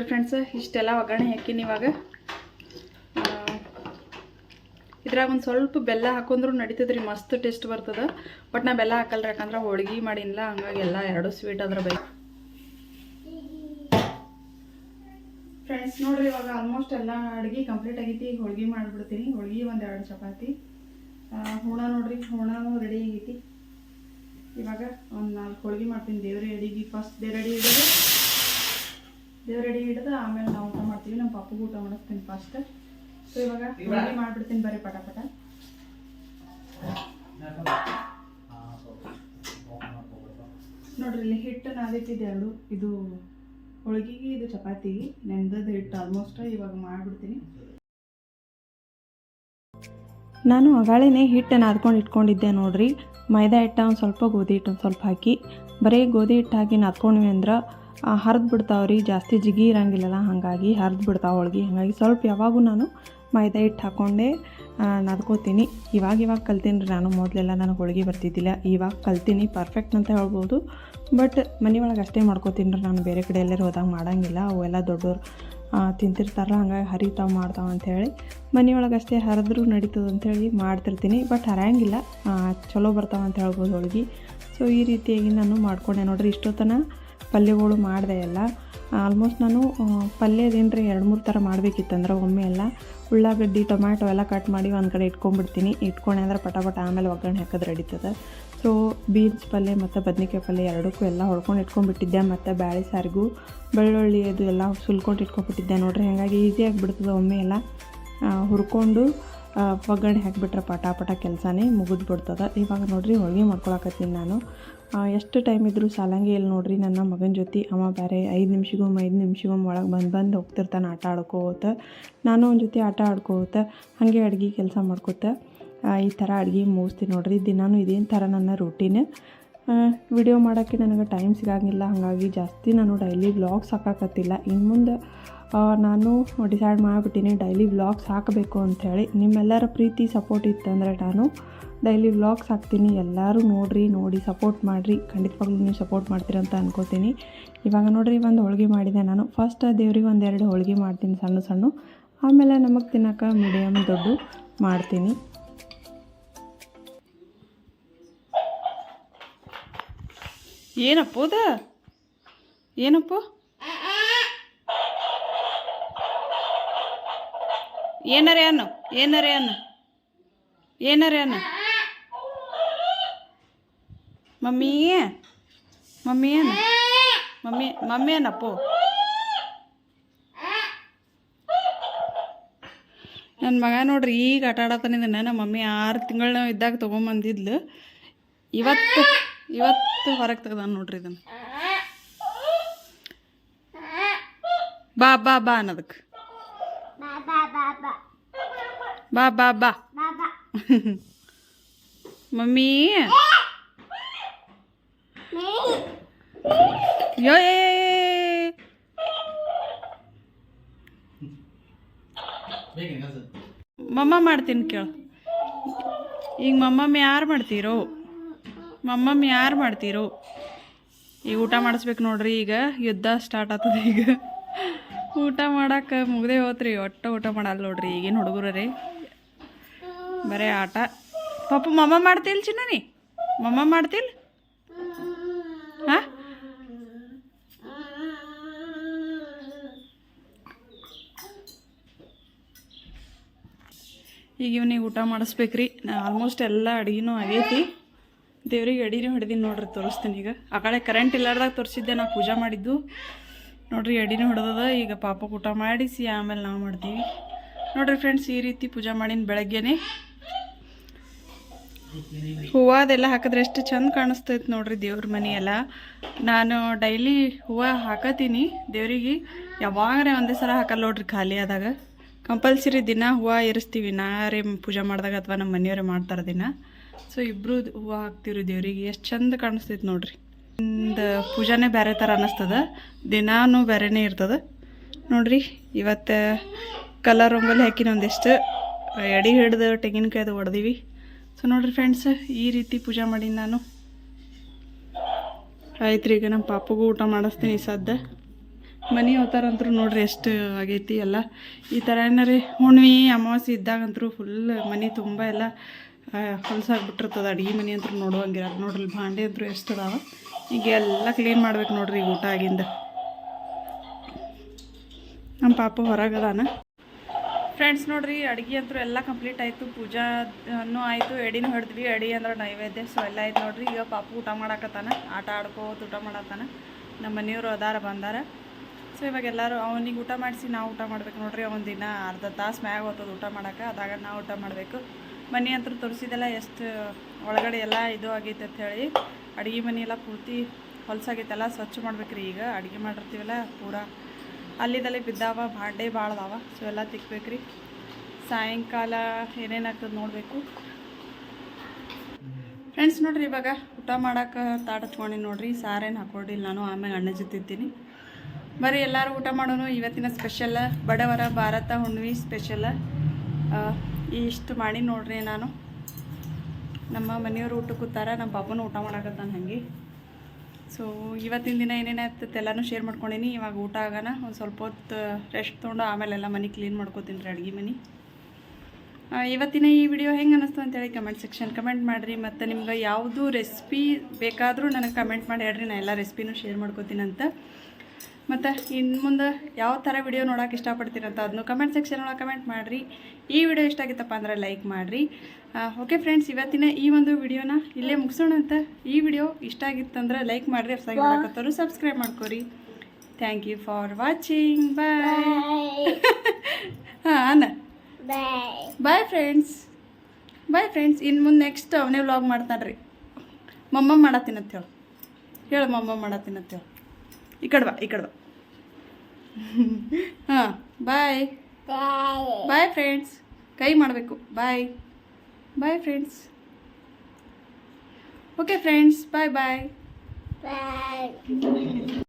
ನೋಡಿರಿ ಫ್ರೆಂಡ್ಸ್ ಇಷ್ಟೆಲ್ಲ ಒಗ್ಗರಣೆ ಹಾಕಿನಿ ಇವಾಗ ಇದ್ರಾಗ ಒಂದು ಸ್ವಲ್ಪ ಬೆಲ್ಲ ಹಾಕೊಂಡ್ರು ನಡೀತದೆ ರೀ ಮಸ್ತ್ ಟೇಸ್ಟ್ ಬರ್ತದೆ. ಬಟ್ ನಾ ಬೆಲ್ಲ ಹಾಕಲ್ರಿ, ಯಾಕಂದ್ರೆ ಹೋಳಿಗೆ ಮಾಡಿಲ್ಲ ಹಂಗಾಗಿ ಎಲ್ಲ ಎರಡು ಸ್ವೀಟ್ ಅದ್ರ ಬೈ. ಫ್ರೆಂಡ್ಸ್ ನೋಡ್ರಿ ಇವಾಗ ಆಲ್ಮೋಸ್ಟ್ ಎಲ್ಲ ಅಡುಗೆ ಕಂಪ್ಲೀಟ್ ಆಗೈತಿ ಈಗ ಹೋಳಿಗೆ ಮಾಡಿಬಿಡ್ತೀನಿ. ಹೋಳ್ಗೆ ಒಂದು ಎರಡು ಚಪಾತಿ. ಹೂಣ ನೋಡ್ರಿ ಹೂಣನೂ ರೆಡಿ ಆಗೈತಿ. ಇವಾಗ ಒಂದು ನಾಲ್ಕು ಹೋಳಿಗೆ ಮಾಡ್ತೀನಿ. ದೇವ್ರ ಅಡಿಗೆ ಫಸ್ಟ್ ದೇವ್ರ ರೆಡಿ ಹಿಡಿದು ದೇವ್ರ ರೆಡಿ ಹಿಡಿದು ಆಮೇಲೆ ನಾವು ಊಟ ಮಾಡ್ತೀವಿ. ನಮ್ಮ ಪಪ್ಪಗೂ ಊಟ ಮಾಡಿಸ್ತೀನಿ ಫಸ್ಟ್ ಸೊ ಇವಾಗ ರೆಡಿ ಮಾಡಿಬಿಡ್ತೀನಿ ಬರೀ ಪಟ ಪಟ. ನೋಡ್ರಿ ಇಲ್ಲಿ ಹಿಟ್ಟು ನಾದಿಟ್ಟಿದ್ದೆ ಎರಡು. ಇದು ಹೋಳಿಗೆಗೆ ಇದು ಚಪಾತಿ. ನೆನೆದದ್ದು ಹಿಟ್ಟು ಆಲ್ಮೋಸ್ಟ್ ಇವಾಗ ಮಾಡಿಬಿಡ್ತೀನಿ. ನಾನು ಅಗಾಳೆನೇ ಹಿಟ್ಟು ನಾದ್ಕೊಂಡು ಇಟ್ಕೊಂಡಿದ್ದೆ ನೋಡ್ರಿ. ಮೈದಾ ಹಿಟ್ಟು ಒಂದು ಸ್ವಲ್ಪ ಗೋಧಿ ಹಿಟ್ಟು ಒಂದು ಸ್ವಲ್ಪ ಹಾಕಿ. ಬರೀ ಗೋಧಿ ಹಿಟ್ಟು ಹಾಕಿ ನಾದ್ಕೊಂಡ್ವಿ ಅಂದ್ರೆ ಹರಿದು ಬಿಡ್ತಾವ್ರಿ ಜಾಸ್ತಿ ಜಿಗಿ ಇರಂಗಿಲ್ಲಲ್ಲ, ಹಾಗಾಗಿ ಹರಿದು ಬಿಡ್ತಾವೆ ಹೋಳ್ಗೆ. ಹಾಗಾಗಿ ಸ್ವಲ್ಪ ಯಾವಾಗೂ ನಾನು ಮೈದಾ ಹಿಟ್ಟು ಹಾಕ್ಕೊಂಡೇ ನಡ್ಕೋತೀನಿ ಇವಾಗ ಇವಾಗ ಕಲ್ತೀನಿ ರೀ ನಾನು. ಮೊದಲೆಲ್ಲ ನನಗೆ ಹೋಳಿಗೆ ಬರ್ತಿದ್ದಿಲ್ಲ. ಇವಾಗ ಕಲ್ತೀನಿ ಪರ್ಫೆಕ್ಟ್ ಅಂತ ಹೇಳ್ಬೋದು. ಬಟ್ ಮನೆ ಒಳಗೆ ಅಷ್ಟೇ ಮಾಡ್ಕೋತೀನಿ ರೀ ನಾನು. ಬೇರೆ ಕಡೆ ಎಲ್ಲರೂ ಹೋದಾಗ ಮಾಡೋಂಗಿಲ್ಲ. ಅವೆಲ್ಲ ದೊಡ್ಡವ್ರು ತಿಂತಿರ್ತಾರಲ್ಲ, ಹಂಗಾಗಿ ಹರಿತಾವ, ಮಾಡ್ತಾವ ಅಂಥೇಳಿ ಮನೆಯೊಳಗೆ ಅಷ್ಟೇ ಹರಿದ್ರೂ ನಡೀತದೆ ಅಂಥೇಳಿ ಮಾಡ್ತಿರ್ತೀನಿ. ಬಟ್ ಹರಿಯಂಗಿಲ್ಲ. ಚಲೋ ಬರ್ತಾವ ಅಂತ ಹೇಳ್ಬೋದು ಹೋಳಿಗೆ. ಸೊ ಈ ರೀತಿಯಾಗಿ ನಾನು ಮಾಡ್ಕೊಂಡೆ ನೋಡಿರಿ. ಇಷ್ಟೊತ್ತನ ಪಲ್ಯಗಳು ಮಾಡಿದೆ ಎಲ್ಲ. ಆಲ್ಮೋಸ್ಟ್ ನಾನು ಪಲ್ಯದೇನ್ರಿ ಎರಡು ಮೂರು ಥರ ಮಾಡಬೇಕಿತ್ತಂದ್ರೆ ಒಮ್ಮೆ ಎಲ್ಲ. ಉಳ್ಳಾಗಡ್ಡಿ, ಟೊಮ್ಯಾಟೊ ಎಲ್ಲ ಕಟ್ ಮಾಡಿ ಒಂದು ಕಡೆ ಇಟ್ಕೊಂಡ್ಬಿಡ್ತೀನಿ. ಇಟ್ಕೊಂಡೆ ಅಂದ್ರೆ ಪಟ ಪಟ ಆಮೇಲೆ ಒಗ್ಗರಣೆ ಹಾಕೋದು ನಡೀತದೆ. ಸೊ ಬೀನ್ಸ್ ಪಲ್ಯ ಮತ್ತು ಬದ್ನಿಕಾಯಿ ಪಲ್ಯ ಎರಡಕ್ಕೂ ಎಲ್ಲ ಹೊಡ್ಕೊಂಡು ಇಟ್ಕೊಂಡ್ಬಿಟ್ಟಿದ್ದೆ ಮತ್ತು ಬ್ಯಾಳೆ ಸಾರಿಗೂ, ಬೆಳ್ಳುಳ್ಳಿ ಅದು ಎಲ್ಲ ಸುಲ್ಕೊಂಡು ಇಟ್ಕೊಂಡ್ಬಿಟ್ಟಿದ್ದೆ ನೋಡ್ರಿ. ಹಾಗಾಗಿ ಈಸಿಯಾಗಿ ಬಿಡ್ತದೆ ಒಮ್ಮೆ ಎಲ್ಲ. ಹುರ್ಕೊಂಡು ಒಗ್ಗರಣೆ ಹಾಕಿಬಿಟ್ರೆ ಪಟಾಪಟ ಪಟ ಕೆಲಸನೇ ಮುಗಿದ್ಬಿಡ್ತದೆ. ಇವಾಗ ನೋಡಿರಿ ಹೋಳಿಗೆ ಮಾಡ್ಕೊಳಕತ್ತೀನಿ ನಾನು. ಎಷ್ಟು ಟೈಮ್ ಇದ್ದರೂ ಸಾಲಂಗೆ ಇಲ್ಲಿ ನೋಡ್ರಿ, ನನ್ನ ಮಗನ ಜೊತೆ ಅವ ಬೇರೆ ಐದು ನಿಮಿಷಗೊಮ್ಮೆ ಐದು ನಿಮಿಷಗೊಮ್ಮೆ ಒಳಗೆ ಬಂದು ಬಂದು ಹೋಗ್ತಿರ್ತಾನೆ ಆಟ ಆಡ್ಕೋತ. ನಾನು ಅವನ ಜೊತೆ ಆಟ ಆಡ್ಕೋತ, ಹಾಗೆ ಅಡುಗೆ ಕೆಲಸ ಮಾಡ್ಕೋತ ಈ ಥರ ಅಡುಗೆ ಮುಗಿಸ್ತೀನಿ ನೋಡ್ರಿ. ದಿನಾನು ಇದೇನು ಥರ ನನ್ನ ರೂಟೀನ್ ವಿಡಿಯೋ ಮಾಡೋಕ್ಕೆ ನನಗೆ ಟೈಮ್ ಸಿಗಂಗಿಲ್ಲ. ಹಾಗಾಗಿ ಜಾಸ್ತಿ ನಾನು ಡೈಲಿ ವ್ಲಾಗ್ಸ್ ಹಾಕಾಕತ್ತಿಲ್ಲ ಇನ್ನು ಮುಂದೆ ನಾನು ಡಿಸೈಡ್ ಮಾಡಿಬಿಟ್ಟಿನಿ ಡೈಲಿ ವ್ಲಾಗ್ಸ್ ಹಾಕಬೇಕು ಅಂಥೇಳಿ ನಿಮ್ಮೆಲ್ಲರ ಪ್ರೀತಿ ಸಪೋರ್ಟ್ ಇತ್ತಂದರೆ ನಾನು ಡೈಲಿ ವ್ಲಾಗ್ಸ್ ಹಾಕ್ತೀನಿ. ಎಲ್ಲರೂ ನೋಡಿರಿ, ನೋಡಿ ಸಪೋರ್ಟ್ ಮಾಡಿರಿ. ಖಂಡಿತವಾಗ್ಲೂ ನೀವು ಸಪೋರ್ಟ್ ಮಾಡ್ತೀರ ಅಂತ ಅನ್ಕೋತೀನಿ. ಇವಾಗ ನೋಡಿರಿ, ಒಂದು ಹೋಳಿಗೆ ಮಾಡಿದೆ ನಾನು. ಫಸ್ಟ್ ದೇವ್ರಿಗೆ ಒಂದೆರಡು ಹೋಳಿಗೆ ಮಾಡ್ತೀನಿ, ಸಣ್ಣ ಸಣ್ಣ. ಆಮೇಲೆ ನಮಗೆ ತಿನ್ನೋಕೆ ಮೀಡಿಯಮ್ ದೊಡ್ಡ ಮಾಡ್ತೀನಿ. ಏನಪ್ಪ ಅದ? ಏನಪ್ಪ? ಏನರೇ ಅನ್ನು ಏನರೇ ಅನ್ನು ಏನರೇ ಅನ್ನು. ಮಮ್ಮಿ ಮಮ್ಮಿ ಏನು ಮಮ್ಮಿ ಮಮ್ಮಿ ಏನಪ್ಪು ನನ್ನ ಮಗ ನೋಡ್ರಿ, ಈಗ ಆಟ ಆಡತ್ತಾನಿದ್ದಾನೆ ನಮ್ಮ ಮಮ್ಮಿ ಆರು ತಿಂಗಳು ಇದ್ದಾಗ ತೊಗೊಂಬಂದಿದ್ಲು. ಇವತ್ತು ಇವತ್ತು ಹೊರಗೆ ತೆಗ್ದಾನ ನೋಡ್ರಿ ಇದನ್ನು. ಬಾ ಬಾ ಬಾ ಅನ್ನೋದಕ್ಕೆ ಬಾ ಬಾ ಬಾ ಮಮ್ಮಿ ಯೋ ಮಮ್ಮ ಮಾಡ್ತೀನಿ ಕೇಳು. ಈಗ ಮಮ್ಮಮ್ಮ ಯಾರು ಮಾಡ್ತೀರೋ? ಮಮ್ಮಮ್ಮ ಯಾರು ಮಾಡ್ತೀರೋ? ಈಗ ಊಟ ಮಾಡಿಸ್ಬೇಕು ನೋಡ್ರಿ ಈಗ. ಯುದ್ಧ ಸ್ಟಾರ್ಟ್ ಆಗ್ತದೆ ಈಗ. ಊಟ ಮಾಡಕ್ಕೆ ಮುಗ್ದೇ ಹೋತ್ರಿ, ಒಟ್ಟ ಊಟ ಮಾಡಲ್ಲ ನೋಡ್ರಿ ಈಗಿನ ಹುಡುಗರು. ರೀ ಬರೀ ಆಟ. ಪಾಪ ಮಮ್ಮ ಮಾಡ್ತಿಲ್ ಚಿನ್ನ ನೀ ಮಮ್ಮ ಮಾಡ್ತಿಲ್? ಈಗ ಇವನಿಗೆ ಊಟ ಮಾಡಿಸ್ಬೇಕ್ರಿ. ನಾ ಆಲ್ಮೋಸ್ಟ್ ಎಲ್ಲ ಅಡುಗೆನೂ ಆಗೈತಿ. ದೇವ್ರಿಗೆ ಅಡಿನೂ ಹಿಡ್ದೀನಿ ನೋಡ್ರಿ, ತೋರಿಸ್ತೀನಿ ಈಗ. ಆ ಕಡೆ ಕರೆಂಟ್ ಇಲ್ಲಾರ್ದಾಗ ತೋರಿಸಿದ್ದೆ, ನಾ ಪೂಜೆ ಮಾಡಿದ್ದು. ನೋಡ್ರಿ ಎಡಿನೂ ಹೊಡೆದದ, ಈಗ ಪಾಪ ಊಟ ಮಾಡಿಸಿ, ಆಮೇಲೆ ನಾವು ಮಾಡ್ತೀವಿ. ನೋಡ್ರಿ ಫ್ರೆಂಡ್ಸ್ ಈ ರೀತಿ ಪೂಜೆ ಮಾಡಿನ ಬೆಳಗ್ಗೆನೆ. ಹೂವು ಅದೆಲ್ಲ ಹಾಕಿದ್ರೆ ಎಷ್ಟು ಚಂದ ಕಾಣಿಸ್ತೈತೆ ನೋಡ್ರಿ ದೇವ್ರ ಮನೆ ಎಲ್ಲ. ನಾನು ಡೈಲಿ ಹೂವು ಹಾಕತೀನಿ ದೇವರಿಗೆ. ಯಾವಾಗರೇ ಒಂದೇ ಸಲ ಹಾಕಲ್ಲ ನೋಡ್ರಿ ಖಾಲಿ ಆದಾಗ. ಕಂಪಲ್ಸರಿ ದಿನ ಹೂವು ಇರಿಸ್ತೀವಿ ನಾರೇ ಪೂಜೆ ಮಾಡಿದಾಗ ಅಥವಾ ನಮ್ಮ ಮನೆಯವರೇ ಮಾಡ್ತಾರೆ ದಿನ. ಸೊ ಇಬ್ಬರು ಹೂವು ಹಾಕ್ತೀವಿ ದೇವರಿಗೆ. ಎಷ್ಟು ಚಂದ ಕಾಣಿಸ್ತೈತೆ ನೋಡ್ರಿ. ಒಂದು ಪೂಜಾನೇ ಬೇರೆ ಥರ ಅನ್ನಿಸ್ತದ. ದಿನಾನು ಬೇರೆನೇ ಇರ್ತದೆ. ನೋಡ್ರಿ, ಇವತ್ತು ಕಲರ್ ರಂಗೋಲಿ ಹಾಕಿನ ಒಂದಿಷ್ಟು ಎಡಿ ಹಿಡ್ದು ತೆಂಗಿನಕಾಯ್ದು ಹೊಡೆದೀವಿ ಸೊ ನೋಡ್ರಿ ಫ್ರೆಂಡ್ಸ್ ಈ ರೀತಿ ಪೂಜೆ ಮಾಡೀನಿ ನಾನು. ಆಯ್ತು ರೀ ಈಗ ನಮ್ಮ ಪಾಪಗೂ ಊಟ ಮಾಡಿಸ್ತೀನಿ ಸದ್ದ. ಮನೆ ಅವತಾರಂತರೂ ನೋಡ್ರಿ ಎಷ್ಟು ಆಗೈತಿ ಎಲ್ಲ. ಈ ಥರ ಏನಾರಿ ಹುಣ್ವಿ, ಅಮಾವಾಸ್ಯೆ ಇದ್ದಾಗಂತರೂ ಫುಲ್ ಮನೆ ತುಂಬ ಎಲ್ಲ ಹೊಲಸಾಗ್ಬಿಟ್ಟಿರ್ತದೆ. ಅಡುಗೆ ಮನೆ ಅಂತೂ ನೋಡುವಂಗಿರಲ್ಲ ನೋಡ್ರಿ, ಭಾಂಡೆ ಅಂತೂ ಎಷ್ಟು ಅದಾವ. ಈಗ ಎಲ್ಲ ಕ್ಲೀನ್ ಮಾಡ್ಬೇಕು ನೋಡ್ರಿ ಊಟ ಆಗಿಂದ. ನಮ್ಮ ಪಾಪ ಹೊರಗದಾನ. ಫ್ರೆಂಡ್ಸ್ ನೋಡ್ರಿ, ಅಡುಗೆ ಅಂತೂ ಎಲ್ಲ ಕಂಪ್ಲೀಟ್ ಆಯಿತು. ಪೂಜಾನು ಆಯಿತು, ಎಡಿನೂ ಹಿಡಿದ್ವಿ. ಎಡಿ ಅಂದ್ರೆ ನೈವೇದ್ಯ ಸೊ ಎಲ್ಲ ಆಯ್ತು ನೋಡ್ರಿ. ಈಗ ಪಾಪ ಊಟ ಮಾಡಾಕತ್ತಾನ. ಆಟ ಆಡ್ಕೋತ ಊಟ ಮಾಡತ್ತಾನ ನಮ್ಮ ಮನೆಯವರು ಅದಾರ, ಬಂದಾರ. ಸೊ ಇವಾಗ ಎಲ್ಲರೂ ಅವನಿಗೆ ಊಟ ಮಾಡಿಸಿ, ನಾವು ಊಟ ಮಾಡ್ಬೇಕು ನೋಡ್ರಿ. ಅವನ ದಿನ ಅರ್ಧ ತಾಸು ಮ್ಯಾಗ ಹೋಗ್ತದೆ ಊಟ ಮಾಡೋಕೆ. ಅದಾಗ ನಾವು ಊಟ ಮಾಡಬೇಕು. ಮನೆ ಅಂತೂ ತೋರಿಸಿದೆಲ್ಲ ಎಷ್ಟು ಒಳಗಡೆ ಎಲ್ಲ ಇದು ಆಗೈತೆ ಹೇಳಿ. ಅಡುಗೆ ಮನೆ ಎಲ್ಲ ಪೂರ್ತಿ ಹೊಲಸಾಗೈತೆಲ್ಲ ಸ್ವಚ್ಛ ಮಾಡ್ಬೇಕ್ರಿ ಈಗ. ಅಡುಗೆ ಮಾಡಿರ್ತೀವಲ್ಲ ಪೂರಾ. ಅಲ್ಲಿದಲ್ಲಿ ಬಿದ್ದಾವ, ಭಾಂಡೆ ಭಾಳ ಅದಾವ. ಸೊ ಎಲ್ಲ ತಿಕ್ಬೇಕ್ರಿ. ಸಾಯಂಕಾಲ ಏನೇನಾಗ್ತದೆ ನೋಡಬೇಕು. ಫ್ರೆಂಡ್ಸ್ ನೋಡ್ರಿ ಇವಾಗ ಊಟ ಮಾಡೋಕೆ ತಾಟ ಹಚ್ಕೊಂಡು ನೋಡ್ರಿ. ಸಾರೇನು ಹಾಕೊಂಡಿಲ್ಲ ನಾನು ಆಮೇಲೆ ಅಣ್ಣ ಜೊತೆ ತಿಂತೀನಿ ಬರೀ ಎಲ್ಲರೂ ಊಟ ಮಾಡೋನು ಇವತ್ತಿನ ಸ್ಪೆಷಲ್ ಬಡವರ ಭಾರತ ಹುಣ್ಣಿ ಸ್ಪೆಷಲ್ ಇಷ್ಟು ಮಾಡಿ ನೋಡ್ರಿ ನಾನು. ನಮ್ಮ ಮನೆಯವರು ಊಟ ಕೂತಾರ ನಮ್ಮ ಪಾಪನೂ ಊಟ ಮಾಡಕತ್ತಾನ ಹಾಗೆ. ಸೊ ಇವತ್ತಿನ ದಿನ ಏನೇನಾಗ್ತದೆ ಎಲ್ಲನೂ ಶೇರ್ ಮಾಡ್ಕೊಂಡೀನಿ. ಇವಾಗ ಊಟ ಆಗೋಣ. ಒಂದು ಸ್ವಲ್ಪ ಹೊತ್ತು ರೆಸ್ಟ್ ತೊಗೊಂಡು ಆಮೇಲೆ ಎಲ್ಲ ಮನೆ ಕ್ಲೀನ್ ಮಾಡ್ಕೋತೀನಿ ರೀ ಅಡುಗೆ ಮನೆ. ಇವತ್ತಿನ ಈ ವಿಡಿಯೋ ಹೆಂಗೆ ಅನ್ನಿಸ್ತು ಅಂತೇಳಿ ಕಮೆಂಟ್ ಸೆಕ್ಷನ್ ಕಮೆಂಟ್ ಮಾಡಿರಿ. ಮತ್ತು ನಿಮ್ಗೆ ಯಾವುದು ರೆಸಿಪಿ ಬೇಕಾದರೂ ನನಗೆ ಕಮೆಂಟ್ ಮಾಡಿ. ಹೇಳ್ರಿ ನಾನು ಎಲ್ಲ ರೆಸಿಪಿನೂ ಶೇರ್ ಮಾಡ್ಕೋತೀನಿ ಅಂತ. ಮತ್ತು ಇನ್ನು ಮುಂದೆ ಯಾವ ಥರ ವಿಡಿಯೋ ನೋಡೋಕೆ ಇಷ್ಟಪಡ್ತೀರಂತ ಅದನ್ನು ಕಮೆಂಟ್ ಸೆಕ್ಷನ್ ಒಳಗೆ ಕಮೆಂಟ್ ಮಾಡಿರಿ. ಈ ವಿಡಿಯೋ ಇಷ್ಟ ಆಗಿತ್ತಪ್ಪ ಅಂದರೆ ಲೈಕ್ ಮಾಡಿರಿ. ಓಕೆ ಫ್ರೆಂಡ್ಸ್ ಇವತ್ತಿನ ಈ ಒಂದು ವಿಡಿಯೋನ ಇಲ್ಲೇ ಮುಗಿಸೋಣ ಅಂತ. ಈ ವಿಡಿಯೋ ಇಷ್ಟ ಆಗಿತ್ತಂದ್ರೆ ಲೈಕ್ ಮಾಡಿರಿ ಹೊಸದಾಗಿ ನೋಡಕತ್ತವರು ಸಬ್ಸ್ಕ್ರೈಬ್ ಮಾಡ್ಕೊರಿ. Thank you for watching bye ಹಾಂ ಬಾಯ್ ಫ್ರೆಂಡ್ಸ್ ಬಾಯ್ ಫ್ರೆಂಡ್ಸ್ ಇನ್ನು ಮುಂದೆ ನೆಕ್ಸ್ಟ್ ಅವನೇ ವ್ಲಾಗ್ ಮಾಡ್ತಾನೆ ರೀ ಮಮ್ಮ ಮಾಡತ್ತೀನಂತ ಹೇಳು. ಹೇಳು ಮಮ್ಮ ಮಾಡತ್ತೀನಂತ ಹೇಳು. ಈ ಕಡೆ ಬಾ ಈ ಕಡೆ ಬಾ. ಹಾಂ ಬಾಯ್ ಬಾಯ್ ಫ್ರೆಂಡ್ಸ್ ಕೈ ಮಾಡಬೇಕು. Bye bye friends okay friends bye bye